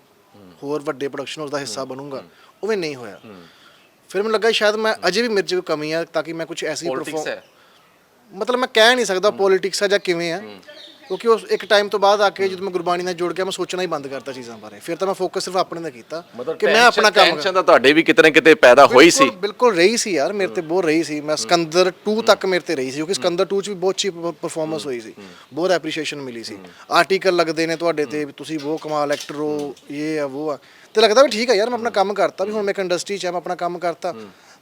ਹੋਰ ਵੱਡੇ ਪ੍ਰੋਡਕਸ਼ਨ ਹਾਊਸ ਦਾ ਹਿੱਸਾ ਬਣੂੰਗਾ ਉਵੇਂ ਨਹੀਂ ਹੋਇਆ। ਫਿਰ ਮੈਨੂੰ ਲੱਗਾ ਸ਼ਾਇਦ ਮੈਂ ਅਜੇ ਵੀ ਮੇਰੇ 'ਚ ਕੋਈ ਕਮੀ ਆ ਤਾਂ ਕਿ ਮੈਂ ਕੁਝ ਐਸੀ ਪੋਲਿਟਿਕਸ ਹੈ। ਮਤਲਬ ਮੈਂ ਕਹਿ ਨਹੀਂ ਸਕਦਾ ਪੋਲਿਟਿਕਸ ਆ ਜਾਂ ਕਿਵੇਂ ਆ। ਕਿਉਂਕਿ ਉਸ ਇੱਕ ਟਾਈਮ ਤੋਂ ਬਾਅਦ ਆ ਕੇ ਜਦੋਂ ਮੈਂ ਗੁਰਬਾਣੀ ਨਾਲ ਜੁੜ ਗਿਆ ਮੈਂ ਸੋਚਣਾ ਹੀ ਬੰਦ ਕਰਤਾ ਚੀਜ਼ਾਂ ਬਾਰੇ। ਫਿਰ ਤਾਂ ਮੈਂ ਫੋਕਸ ਸਿਰਫ ਆਪਣੇ ਤੇ ਕੀਤਾ ਕਿ ਮੈਂ ਆਪਣਾ ਕੰਮ ਟੈਨਸ਼ਨ ਤਾਂ ਤੁਹਾਡੇ ਵੀ ਕਿਤੇ ਨਾ ਕਿਤੇ ਪੈਦਾ ਹੋਈ ਸੀ। ਬਿਲਕੁਲ- ਰਹੀ ਸੀ ਯਾਰ ਮੇਰੇ ਤੇ ਬਹੁਤ ਰਹੀ ਸੀ। ਮੈਂ ਸਿਕੰਦਰ 2 ਤੱਕ ਮੇਰੇ ਤੇ ਰਹੀ ਸੀ ਕਿਉਂਕਿ ਸਿਕੰਦਰ 2 ਚ ਵੀ ਬਹੁਤ ਚੀਪ ਪਰਫਾਰਮੈਂਸ ਹੋਈ ਸੀ। ਬਹੁਤ ਐਪਰੀਸ਼ੀਏਸ਼ਨ ਮਿਲੀ ਸੀ। ਆਰਟੀਕਲ ਲੱਗਦੇ ਨੇ ਤੁਹਾਡੇ ਤੇ ਵੀ ਤੁਸੀਂ ਬਹੁਤ ਕਮਾਲ ਐਕਟਰ ਹੋ ਇਹ ਆ ਉਹ ਆ। ਤੇ ਲੱਗਦਾ ਵੀ ਠੀਕ ਆ ਯਾਰ ਮੈਂ ਆਪਣਾ ਕੰਮ ਕਰਤਾ ਵੀ ਹੁਣ ਮੈਂ ਇੱਕ ਇੰਡਸਟਰੀ ਚ ਆ ਮੈਂ ਆਪਣਾ ਕੰਮ ਕਰਤਾ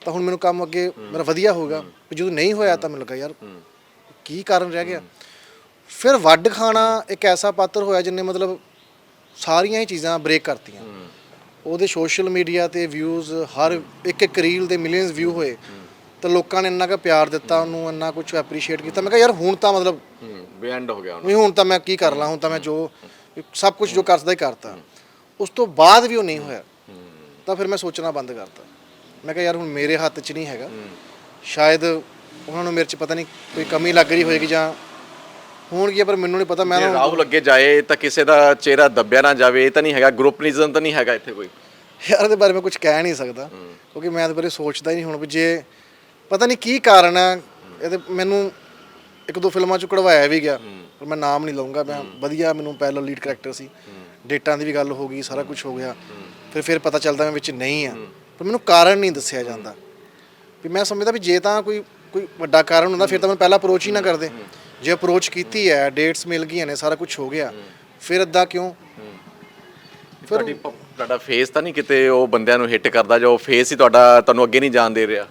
ਤਾਂ ਹੁਣ ਮੈਨੂੰ ਕੰਮ ਅੱਗੇ ਮੇਰਾ ਵਧੀਆ ਵੀ ਜਦੋਂ ਨਹੀਂ ਹੋਇਆ ਤਾਂ ਮੈਨੂੰ ਲੱਗਾ ਯਾਰ ਕੀ ਕਾਰਨ ਰਹਿ ਗਿਆ? ਫਿਰ ਵੱਡ ਖਾਣਾ ਇੱਕ ਐਸਾ ਪਾਤਰ ਹੋਇਆ ਜਿਨੇ ਮਤਲਬ ਸਾਰੀਆਂ ਹੀ ਚੀਜ਼ਾਂ ਬ੍ਰੇਕ ਕਰਤੀਆਂ। ਉਹਦੇ ਸੋਸ਼ਲ ਮੀਡੀਆ ਤੇ ਵਿਊਜ਼ ਹਰ ਇੱਕ ਇੱਕ ਰੀਲ ਦੇ ਮਿਲੀਅਨਸ ਵਿਊ ਹੋਏ। ਤਾਂ ਲੋਕਾਂ ਨੇ ਇੰਨਾ ਕੁ ਪਿਆਰ ਦਿੱਤਾ ਉਹਨੂੰ ਇੰਨਾ ਕੁਝ ਐਪਰੀਸ਼ੀਏਟ ਕੀਤਾ। ਮੈਂ ਕਿਹਾ ਯਾਰ ਹੁਣ ਤਾਂ ਮਤਲਬ ਐਂਡ ਹੋ ਗਿਆ ਹੁਣ ਵੀ ਹੁਣ ਤਾਂ ਮੈਂ ਕੀ ਕਰ ਲਾਂ ਹੁਣ ਤਾਂ ਮੈਂ ਜੋ ਸਭ ਕੁਝ ਜੋ ਕਰ ਸਕਦਾ ਹੀ ਕਰਤਾ। ਉਸ ਤੋਂ ਬਾਅਦ ਵੀ ਉਹ ਨਹੀਂ ਹੋਇਆ। ਤਾਂ ਫਿਰ ਮੈਂ ਸੋਚਣਾ ਬੰਦ ਕਰਤਾ। ਮੈਂ ਕਿਹਾ ਯਾਰ ਹੁਣ ਮੇਰੇ ਹੱਥ 'ਚ ਨਹੀਂ ਹੈਗਾ। ਸ਼ਾਇਦ ਉਹਨਾਂ ਨੂੰ ਮੇਰੇ 'ਚ ਪਤਾ ਨਹੀਂ ਕੋਈ ਕਮੀ ਲੱਗ ਰਹੀ ਹੋਏਗੀ ਜਾਂ ਹੋਣਗੀ ਪਰ ਮੈਨੂੰ ਨਹੀਂ ਪਤਾ ਮੈਂ ਜੇ ਤਾਂ ਰਾਹੁਲ ਅੱਗੇ ਜਾਏ ਤਾਂ ਕਿਸੇ ਦਾ ਚਿਹਰਾ ਦੱਬਿਆ ਨਾ ਜਾਵੇ ਇਹ ਤਾਂ ਨਹੀਂ ਹੈਗਾ ਗਰੁੱਪਨਿਜ਼ਮ ਤਾਂ ਨਹੀਂ ਹੈਗਾ ਇੱਥੇ ਕੋਈ। ਯਾਰ ਇਹਦੇ ਬਾਰੇ ਮੈਂ ਕੁਝ ਕਹਿ ਨਹੀਂ ਸਕਦਾ ਕਿਉਂਕਿ ਮੈਂ ਇਹਦੇ ਬਾਰੇ ਸੋਚਦਾ ਹੀ ਨਹੀਂ ਹੁਣ ਵੀ ਜੇ ਪਤਾ ਨਹੀਂ ਕੀ ਕਾਰਨ ਹੈ ਇਹਦੇ ਮੈਨੂੰ ਇੱਕ ਦੋ ਫਿਲਮਾਂ ਚ ਕਢਵਾਇਆ ਵੀ ਗਿਆ ਪਰ ਮੈਂ ਨਾਮ ਨਹੀਂ ਲਵਾਂਗਾ ਮੈਂ ਵਧੀਆ ਮੈਨੂੰ ਪਹਿਲਾਂ ਲੀਡ ਕਰੈਕਟਰ ਸੀ। ਡੇਟਾਂ ਦੀ ਵੀ ਗੱਲ ਹੋ ਗਈ ਸਾਰਾ ਕੁਝ ਹੋ ਗਿਆ ਫਿਰ ਫਿਰ ਪਤਾ ਚੱਲਦਾ ਮੈਂ ਵਿੱਚ ਨਹੀਂ ਆ। ਪਰ ਮੈਨੂੰ ਕਾਰਨ ਨਹੀਂ ਦੱਸਿਆ ਜਾਂਦਾ। ਵੀ ਮੈਂ ਸਮਝਦਾ ਵੀ ਜੇ ਤਾਂ ਕੋਈ ਕੋਈ ਵੱਡਾ ਕਾਰਨ ਹੁੰਦਾ ਫਿਰ ਤਾਂ ਮੈਂ ਪਹਿਲਾਂ ਅਪਰੋਚ ਹੀ ਨਾ ਕਰਦੇ। ਜੇ ਅਪਰੋਚ ਕੀਤੀ ਹੈ ਡੇਟਸ ਮਿਲ ਗਈਆਂ ਨੇ ਸਾਰਾ ਕੁਝ ਹੋ ਗਿਆ ਫਿਰ ਅੱਦਾ ਕਿਉਂ? ਤੁਹਾਡੀ ਪ- ਤੁਹਾਡਾ ਫੇਸ ਤਾਂ ਨਹੀਂ ਕਿਤੇ ਉਹ ਬੰਦਿਆਂ ਨੂੰ ਹਿੱਟ ਕਰਦਾ ਜੋ ਫੇਸ ਹੀ ਤੁਹਾਡਾ ਤੁਹਾਨੂੰ ਅੱਗੇ ਨਹੀਂ ਜਾਣ ਦੇ ਰਿਹਾ?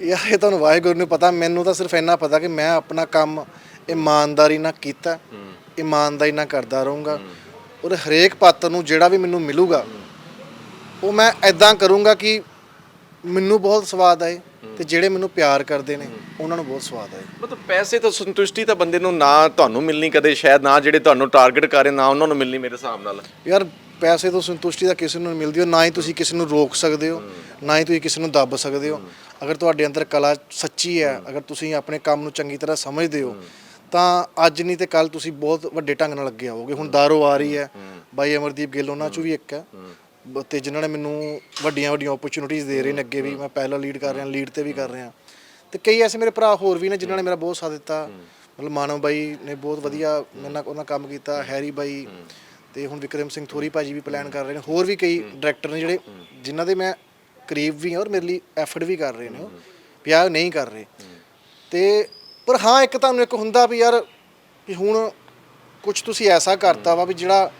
ਯਾਰ ਇਹ ਤੁਹਾਨੂੰ ਵਾਹਿਗੁਰੂ ਨੂੰ ਪਤਾ ਮੈਨੂੰ ਤਾਂ ਸਿਰਫ ਇੰਨਾ ਪਤਾ ਕਿ ਮੈਂ ਆਪਣਾ ਕੰਮ ਇਮਾਨਦਾਰੀ ਨਾਲ ਕੀਤਾ ਇਮਾਨਦਾਰੀ ਨਾਲ ਕਰਦਾ ਰਹੂੰਗਾ ਔਰ ਹਰੇਕ ਪਾਤਰ ਨੂੰ ਜਿਹੜਾ ਵੀ ਮੈਨੂੰ ਮਿਲੂਗਾ ਉਹ ਮੈਂ ਐਦਾਂ ਕਰੂੰਗਾ ਕਿ ਮੈਨੂੰ ਬਹੁਤ ਸਵਾਦ ਆਏ। ਤੇ ਜਿਹੜੇ ਮੈਨੂੰ ਪਿਆਰ ਕਰਦੇ ਨੇ ਉਹਨਾਂ ਨੂੰ ਬਹੁਤ ਸਵਾਦ ਆਏ। ਮਤਲਬ ਪੈਸੇ ਤੋਂ ਸੰਤੁਸ਼ਟੀ ਤਾਂ ਬੰਦੇ ਨੂੰ ਨਾ ਤੁਹਾਨੂੰ ਮਿਲਣੀ ਕਦੇ ਸ਼ਾਇਦ ਨਾ ਜਿਹੜੇ ਤੁਹਾਨੂੰ ਟਾਰਗੇਟ ਕਰ ਰਹੇ ਨਾ ਉਹਨਾਂ ਨੂੰ ਮਿਲਣੀ ਮੇਰੇ ਹਿਸਾਬ ਨਾਲ। ਯਾਰ ਪੈਸੇ ਤੋਂ ਸੰਤੁਸ਼ਟੀ ਤਾਂ ਕਿਸੇ ਨੂੰ ਨਹੀਂ ਮਿਲਦੀ ਹੋ ਨਾ ਹੀ ਤੁਸੀਂ ਕਿਸੇ ਨੂੰ ਰੋਕ ਸਕਦੇ ਹੋ ਨਾ ਹੀ ਤੁਸੀਂ ਕਿਸੇ ਨੂੰ ਦੱਬ ਸਕਦੇ ਹੋ। ਅਗਰ ਤੁਹਾਡੇ ਅੰਦਰ ਕਲਾ ਸੱਚੀ ਹੈ ਅਗਰ ਤੁਸੀਂ ਆਪਣੇ ਕੰਮ ਨੂੰ ਚੰਗੀ ਤਰ੍ਹਾਂ ਸਮਝਦੇ ਹੋ ਤਾਂ ਅੱਜ ਨਹੀਂ ਤੇ ਕੱਲ ਤੁਸੀਂ ਬਹੁਤ ਵੱਡੇ ਢੰਗ ਨਾਲ ਅੱਗੇ ਆਓਗੇ। ਹੁਣ ਦਾਰੋ ਆ ਰਹੀ ਹੈ ਬਾਈ ਅਮਰਦੀਪ ਗਿੱਲ ਉਹਨਾਂ ਚੋਂ ਵੀ ਇੱਕ ਹੈ। ਬ- ਤੇ ਜਿਨ੍ਹਾਂ ਨੇ ਮੈਨੂੰ ਵੱਡੀਆਂ ਵੱਡੀਆਂ ਓਪਰਚੁਨਿਟੀਆਂ ਦੇ ਰਹੇ ਨੇ ਅੱਗੇ ਵੀ, ਮੈਂ ਪਹਿਲਾਂ ਲੀਡ ਕਰ ਰਿਹਾ ਲੀਡ ਤੇ ਵੀ ਕਰ ਰਿਹਾ। ਤੇ ਕਈ ਐਸੇ ਮੇਰੇ ਭਰਾ ਹੋਰ ਵੀ ਨੇ ਜਿਨ੍ਹਾਂ ਨੇ ਮੇਰਾ ਬਹੁਤ ਸਾਥ ਦਿੱਤਾ। ਮਤਲਬ ਮਾਨਵ ਬਾਈ ਨੇ ਬਹੁਤ ਵਧੀਆ ਮੇਰੇ ਨਾਲ ਉਹਨਾਂ ਕੰਮ ਕੀਤਾ, ਹੈਰੀ ਬਾਈ ਤੇ ਹੁਣ ਵਿਕਰਮ ਸਿੰਘ ਥੋਰੀ ਭਾਜੀ ਵੀ ਪਲਾਨ ਕਰ ਰਹੇ ਨੇ। ਹੋਰ ਵੀ ਕਈ ਡਾਇਰੈਕਟਰ ਨੇ ਜਿਹੜੇ ਜਿਨ੍ਹਾਂ ਦੇ ਮੈਂ ਕਰੀਬ ਵੀ ਹਾਂ ਔਰ ਮੇਰੇ ਲਈ ਐਫਰਟ ਵੀ ਕਰ ਰਹੇ ਨੇ ਉਹ। ਵੀ ਨਹੀਂ ਕਰ ਰਹੇ। ਤੇ ਪਰ ਹਾਂ, ਇੱਕ ਤੁਹਾਨੂੰ ਇੱਕ ਹੁੰਦਾ ਵੀ ਯਾਰ ਵੀ ਹੁਣ ਕੁਝ ਤੁਸੀਂ ਐਸਾ ਕਰਤਾ ਵਾ ਵੀ ਜਿਹੜਾ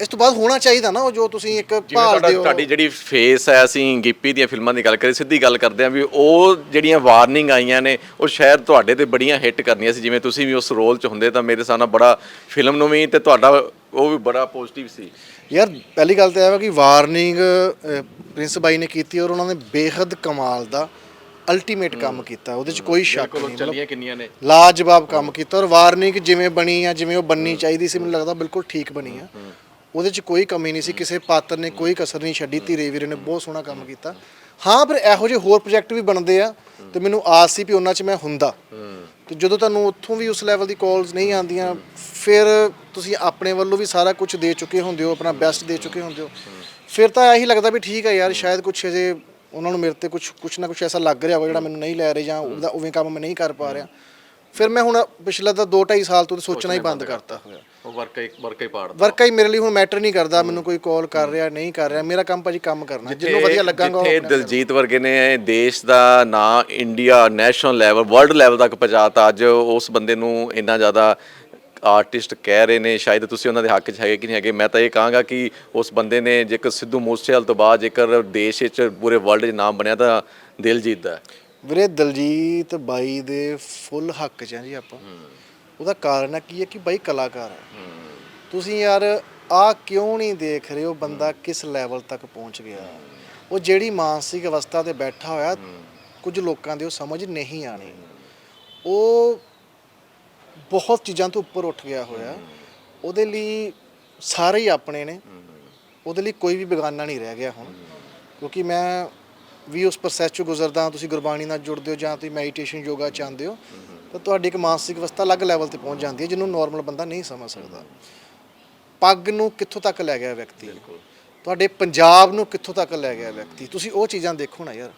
ਇਸ ਤੋਂ ਬਾਅਦ ਹੋਣਾ ਚਾਹੀਦਾ ਨਾ ਉਹ ਜੋ ਤੁਸੀਂ ਇੱਕ ਜਿਵੇਂ ਭਾਲਦੇ ਤੁਹਾਡਾ ਹੋ ਤੁਹਾਡੀ ਜਿਹੜੀ ਫੇਸ ਹੈ ਅਸੀਂ ਗਿੱਪੀ ਦੀਆਂ ਫਿਲਮਾਂ ਦੀ ਗੱਲ ਕਰੀ ਸਿੱਧੀ ਗੱਲ ਕਰਦੇ ਹਾਂ ਵੀ ਉਹ ਜਿਹੜੀਆਂ ਵਾਰਨਿੰਗ ਆਈਆਂ ਨੇ ਉਹ ਸ਼ਾਇਦ ਤੁਹਾਡੇ ਤੇ ਬੜੀਆਂ ਹਿੱਟ ਕਰਨੀਆਂ ਸੀ। ਜਿਵੇਂ ਤੁਸੀਂ ਵੀ ਉਸ ਰੋਲ 'ਚ ਹੁੰਦੇ ਤਾਂ ਮੇਰੇ ਹਿਸਾਬ ਨਾਲ ਬੜਾ ਫਿਲਮ ਨੂੰ ਵੀ ਤੇ ਤੁਹਾਡਾ ਉਹ ਵੀ ਬੜਾ ਪੋਜ਼ਿਟਿਵ ਸੀ। ਯਾਰ ਪਹਿਲੀ ਗੱਲ ਤਾਂ ਇਹ ਵਾ ਕਿ ਵਾਰਨਿੰਗ ਪ੍ਰਿੰਸ ਬਾਈ ਨੇ ਕੀਤੀ ਔਰ ਉਹਨਾਂ ਨੇ ਬੇਹੱਦ ਕਮਾਲ ਦਾ ਅਲਟੀਮੇਟ ਕੰਮ ਕੀਤਾ। ਉਹਦੇ 'ਚ ਕੋਈ ਸ਼ੱਕ ਨਹੀਂ। ਚੱਲੀਆਂ ਕਿੰਨੀਆਂ ਨੇ। ਲਾਜਵਾਬ ਕੰਮ ਕੀਤਾ ਔਰ ਵਾਰਨਿੰਗ ਜਿਵੇਂ ਬਣੀ ਆ ਜਿਵੇਂ ਉਹ ਬੰਨੀ ਚਾਹੀਦੀ ਸੀ ਮੈਨੂੰ ਲੱਗਦਾ ਬਿਲਕੁਲ ਠੀਕ ਬਣੀ ਆ। ਉਹਦੇ 'ਚ ਕੋਈ ਕਮੀ ਨਹੀਂ ਸੀ, ਕਿਸੇ ਪਾਤਰ ਨੇ ਕੋਈ ਕਸਰ ਨਹੀਂ ਛੱਡੀ, ਧੀਰੇ ਵੀਰੇ ਨੇ ਬਹੁਤ ਸੋਹਣਾ ਕੰਮ ਕੀਤਾ। ਹਾਂ ਫਿਰ ਇਹੋ ਜਿਹੇ ਹੋਰ ਪ੍ਰੋਜੈਕਟ ਵੀ ਬਣਦੇ ਆ ਤੇ ਮੈਨੂੰ ਆਸ ਸੀ ਵੀ ਉਹਨਾਂ 'ਚ ਮੈਂ ਹੁੰਦਾ। ਤੇ ਜਦੋਂ ਤੁਹਾਨੂੰ ਉੱਥੋਂ ਵੀ ਉਸ ਲੈਵਲ ਦੀ ਕਾਲਸ ਨਹੀਂ ਆਉਂਦੀਆਂ, ਫਿਰ ਤੁਸੀਂ ਆਪਣੇ ਵੱਲੋਂ ਵੀ ਸਾਰਾ ਕੁਝ ਦੇ ਚੁੱਕੇ ਹੁੰਦੇ ਹੋ, ਆਪਣਾ ਬੈਸਟ ਦੇ ਚੁੱਕੇ ਹੁੰਦੇ ਹੋ। ਫਿਰ ਤਾਂ ਇਹੀ ਲੱਗਦਾ ਵੀ ਠੀਕ ਹੈ ਯਾਰ, ਸ਼ਾਇਦ ਕੁਝ ਅਜੇ ਉਹਨਾਂ ਨੂੰ ਮੇਰੇ ਤੇ ਕੁਝ ਕੁਝ ਨਾ ਕੁਝ ਐਸਾ ਲੱਗ ਰਿਹਾ ਹੋਵੇ ਜਿਹੜਾ ਮੈਨੂੰ ਨਹੀਂ ਲੈ ਰਿਹਾ ਜਾਂ ਉਹਦਾ ਉਵੇਂ ਕੰਮ ਮੈਂ ਨਹੀਂ ਕਰ ਪਾ ਰਿਹਾ। ਫਿਰ ਮੈਂ ਹੁਣ ਪਿਛਲਾ ਤਾਂ 2.5 ਸਾਲ ਤੋਂ ਸੋਚਣਾ ਹੀ ਬੰਦ ਕਰਤਾ। ਹੋਇਆ। ਉਹ ਵਰਕ ਹੀ ਵਰਕ ਹੀ ਪਾੜਦਾ ਵਰਕ ਹੀ ਮੇਰੇ ਲਈ ਹੁਣ ਮੈਟਰ ਨਹੀਂ ਕਰਦਾ ਮੈਨੂੰ ਕੋਈ ਕਾਲ ਕਰ ਰਿਹਾ ਨਹੀਂ ਕਰ ਰਿਹਾ। ਮੇਰਾ ਕੰਮ ਭਾਜੀ ਕੰਮ ਕਰਨਾ। ਜਿਹਨੂੰ ਵਧੀਆ ਲੱਗਾਗਾ ਉਹ ਜਿੱਥੇ ਦਿਲਜੀਤ ਵਰਗੇ ਨੇ ਦੇਸ਼ ਦਾ ਨਾਂ India national level world level ਤੱਕ ਪਹੁੰਚਾਤਾ ਅੱਜ ਉਸ ਬੰਦੇ ਨੂੰ ਇੰਨਾ ਜ਼ਿਆਦਾ ਆਰਟਿਸਟ ਕਹਿ ਰਹੇ ਨੇ। ਸ਼ਾਇਦ ਤੁਸੀਂ ਉਹਨਾਂ ਦੇ ਹੱਕ 'ਚ ਹੈਗੇ ਕਿ ਨਹੀਂ ਹੈਗੇ। ਮੈਂ ਤਾਂ ਇਹ ਕਹਾਂਗਾ ਕਿ ਉਸ ਬੰਦੇ ਨੇ ਜੇਕਰ ਸਿੱਧੂ ਮੂਸੇਵਾਲ ਤੋਂ ਬਾਅਦ ਜੇਕਰ ਦੇਸ਼ ਵਿੱਚ ਪੂਰੇ ਵਰਲਡ 'ਚ ਨਾਮ ਬਣਿਆ ਤਾਂ ਦਿਲਜੀਤ ਦਾ ਹੈ। ਵੀਰੇ ਦਲਜੀਤ ਬਾਈ ਦੇ ਫੁੱਲ ਹੱਕ 'ਚ ਆ ਜੀ ਆਪਾਂ। ਉਹਦਾ ਕਾਰਨ ਹੈ ਕੀ ਹੈ ਕਿ ਬਾਈ ਕਲਾਕਾਰ ਹੈ। ਤੁਸੀਂ ਯਾਰ ਆ ਕਿਉਂ ਨਹੀਂ ਦੇਖ ਰਹੇ ਉਹ ਬੰਦਾ ਕਿਸ ਲੈਵਲ ਤੱਕ ਪਹੁੰਚ ਗਿਆ? ਉਹ ਜਿਹੜੀ ਮਾਨਸਿਕ ਅਵਸਥਾ ਤੇ ਬੈਠਾ ਹੋਇਆ ਕੁਝ ਲੋਕਾਂ ਦੇ ਉਹ ਸਮਝ ਨਹੀਂ ਆਣੀ ਉਹ ਬਹੁਤ ਚੀਜ਼ਾਂ ਤੋਂ ਉੱਪਰ ਉੱਠ ਗਿਆ ਹੋਇਆ। ਉਹਦੇ ਲਈ ਸਾਰੇ ਹੀ ਆਪਣੇ ਨੇ। ਉਹਦੇ ਲਈ ਕੋਈ ਵੀ ਬੇਗਾਨਾ ਨਹੀਂ ਰਹਿ ਗਿਆ ਹੁਣ। ਕਿਉਂਕਿ ਮੈਂ ਵੀ ਉਸ ਪ੍ਰੋਸੈਸ ਚੋਂ ਗੁਜ਼ਰਦਾ ਤੁਸੀਂ ਗੁਰਬਾਣੀ ਨਾਲ ਜੁੜਦੇ ਹੋ ਜਾਂ ਤੁਸੀਂ ਮੈਡੀਟੇਸ਼ਨ ਯੋਗਾ ਚਾਹੁੰਦੇ ਹੋ ਤਾਂ ਤੁਹਾਡੀ ਇੱਕ ਮਾਨਸਿਕ ਅਵਸਥਾ ਅਲੱਗ ਲੈਵਲ ਤੇ ਪਹੁੰਚ ਜਾਂਦੀ ਹੈ ਜਿਹਨੂੰ ਨਾਰਮਲ ਬੰਦਾ ਨਹੀਂ ਸਮਝ ਸਕਦਾ। ਪੱਗ ਨੂੰ ਕਿੱਥੋਂ ਤੱਕ ਲੈ ਗਿਆ ਵਿਅਕਤੀ? ਤੁਹਾਡੇ ਪੰਜਾਬ ਨੂੰ ਕਿੱਥੋਂ ਤੱਕ ਲੈ ਗਿਆ ਵਿਅਕਤੀ? ਤੁਸੀਂ ਉਹ ਚੀਜ਼ਾਂ ਦੇਖੋ ਨਾ ਯਾਰ।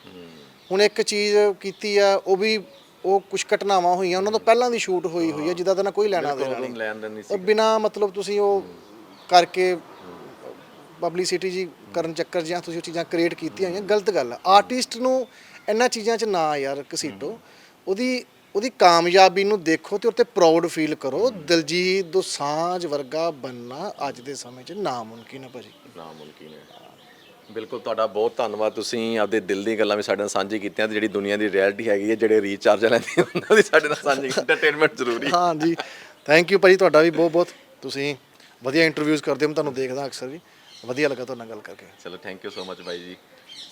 ਹੁਣ ਇੱਕ ਚੀਜ਼ ਕੀਤੀ ਆ ਉਹ ਵੀ ਉਹ ਕੁਝ ਘਟਨਾਵਾਂ ਹੋਈਆਂ ਉਹਨਾਂ ਤੋਂ ਪਹਿਲਾਂ ਦੀ ਸ਼ੂਟ ਹੋਈ ਹੋਈ ਹੈ ਜਿਹਦਾ ਤਾਂ ਨਾ ਕੋਈ ਲੈਣਾ ਦੇਣਾ ਨਹੀਂ। ਬਿਨਾ ਮਤਲਬ ਤੁਸੀਂ ਉਹ ਕਰਕੇ ਪਬਲਿਸਿਟੀ ਜੀ ਕਰਨ ਚੱਕਰ ਜਾਂ ਤੁਸੀਂ ਉਹ ਚੀਜ਼ਾਂ ਕ੍ਰੀਏਟ ਕੀਤੀਆਂ ਹੋਈਆਂ ਗਲਤ ਗੱਲ ਆ। ਆਰਟਿਸਟ ਨੂੰ ਇਹਨਾਂ ਚੀਜ਼ਾਂ 'ਚ ਨਾ ਯਾਰ ਘਸੀਟੋ ਉਹਦੀ ਉਹਦੀ ਕਾਮਯਾਬੀ ਨੂੰ ਦੇਖੋ ਤੇ ਉੱਤੇ ਪ੍ਰਾਊਡ ਫੀਲ ਕਰੋ। ਦਿਲਜੀਤ ਦੋਸਾਂਝ ਵਰਗਾ ਬੰਨਾ ਅੱਜ ਦੇ ਸਮੇਂ 'ਚ ਨਾਮੁਮਕਿਨ ਹੈ ਭਾਜੀ। ਨਾਮੁਮਕਿਨ ਹੈ। ਬਿਲਕੁਲ ਤੁਹਾਡਾ ਬਹੁਤ ਧੰਨਵਾਦ। ਤੁਸੀਂ ਆਪਦੇ ਦਿਲ ਦੀ ਗੱਲਾਂ ਵੀ ਸਾਡੇ ਨਾਲ ਸਾਂਝੀ ਕੀਤੀਆਂ ਤੇ ਜਿਹੜੀ ਦੁਨੀਆ ਦੀ ਰਿਐਲਿਟੀ ਹੈਗੀ ਹੈ ਜਿਹੜੇ ਰੀਚਾਰਜ ਲੈਂਦੇ ਉਹਨਾਂ ਦੀ ਸਾਡੇ ਨਾਲ ਸਾਂਝੀ ਐਂਟਰਟੇਨਮੈਂਟ ਜ਼ਰੂਰੀ। ਹਾਂ ਜੀ। ਥੈਂਕ ਯੂ ਭਾਜੀ ਤੁਹਾਡਾ ਵੀ ਬਹੁਤ ਬਹੁਤ ਤੁਸੀਂ ਵਧੀਆ ਇੰਟਰਵਿਊਜ਼ ਕਰਦੇ ਹੋ ਮੈਂ ਤੁਹਾਨੂੰ ਦੇਖਦਾ ਅਕਸਰ ਵੀ। ਵਧੀਆ ਲੱਗਾ ਤੁਹਾਡੇ ਨਾਲ ਗੱਲ ਕਰਕੇ। ਚਲੋ ਥੈਂਕ ਯੂ ਸੋ ਮਚ ਬਾਈ ਜੀ।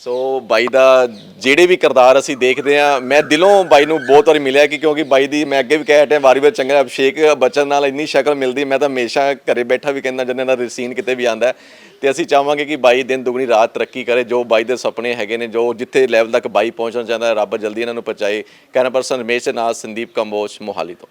ਸੋ ਬਾਈ ਦਾ ਜਿਹੜੇ ਵੀ ਕਿਰਦਾਰ ਅਸੀਂ ਦੇਖਦੇ ਆ ਮੈਂ ਦਿਲੋਂ ਬਾਈ ਨੂੰ ਬਹੁਤ ਵਾਰੀ ਮਿਲਿਆ ਕਿ ਕਿਉਂਕਿ ਬਾਈ ਦੀ ਮੈਂ ਅੱਗੇ ਵੀ ਕਹਿ ਹਟਿਆ, ਵਾਰੀ ਵਾਰ ਚੰਗਾ ਅਭਿਸ਼ੇਕ ਬੱਚਨ ਨਾਲ ਇੰਨੀ ਸ਼ਕਲ ਮਿਲਦੀ, ਮੈਂ ਤਾਂ ਹਮੇਸ਼ਾ ਘਰੇ ਬੈਠਾ ਵੀ ਕਹਿੰਦਾ, ਜਦੋਂ ਦਾ ਰਸੀਨ ਕਿਤੇ ਵੀ ਆਂਦਾ ਤੇ ਅਸੀਂ ਚਾਹਾਂਗੇ ਕਿ ਬਾਈ ਦਿਨ ਦੁਗਣੀ ਰਾਤ ਤਰੱਕੀ ਕਰੇ, ਜੋ ਬਾਈ ਦੇ ਸੁਪਨੇ ਹੈਗੇ ਨੇ, ਜੋ ਜਿੱਥੇ ਲੈਵਲ ਤੱਕ ਬਾਈ ਪਹੁੰਚਣਾ ਚਾਹੁੰਦਾ ਰੱਬ ਜਲਦੀ ਇਹਨਾਂ ਨੂੰ ਪਹੁੰਚਾਏ। ਕੈਮਰਾ ਪਰਸਨ ਰਮੇਸ਼ ਦੇ ਨਾਲ ਸੰਦੀਪ ਕੰਬੋਜ, ਮੋਹਾਲੀ ਤੋਂ।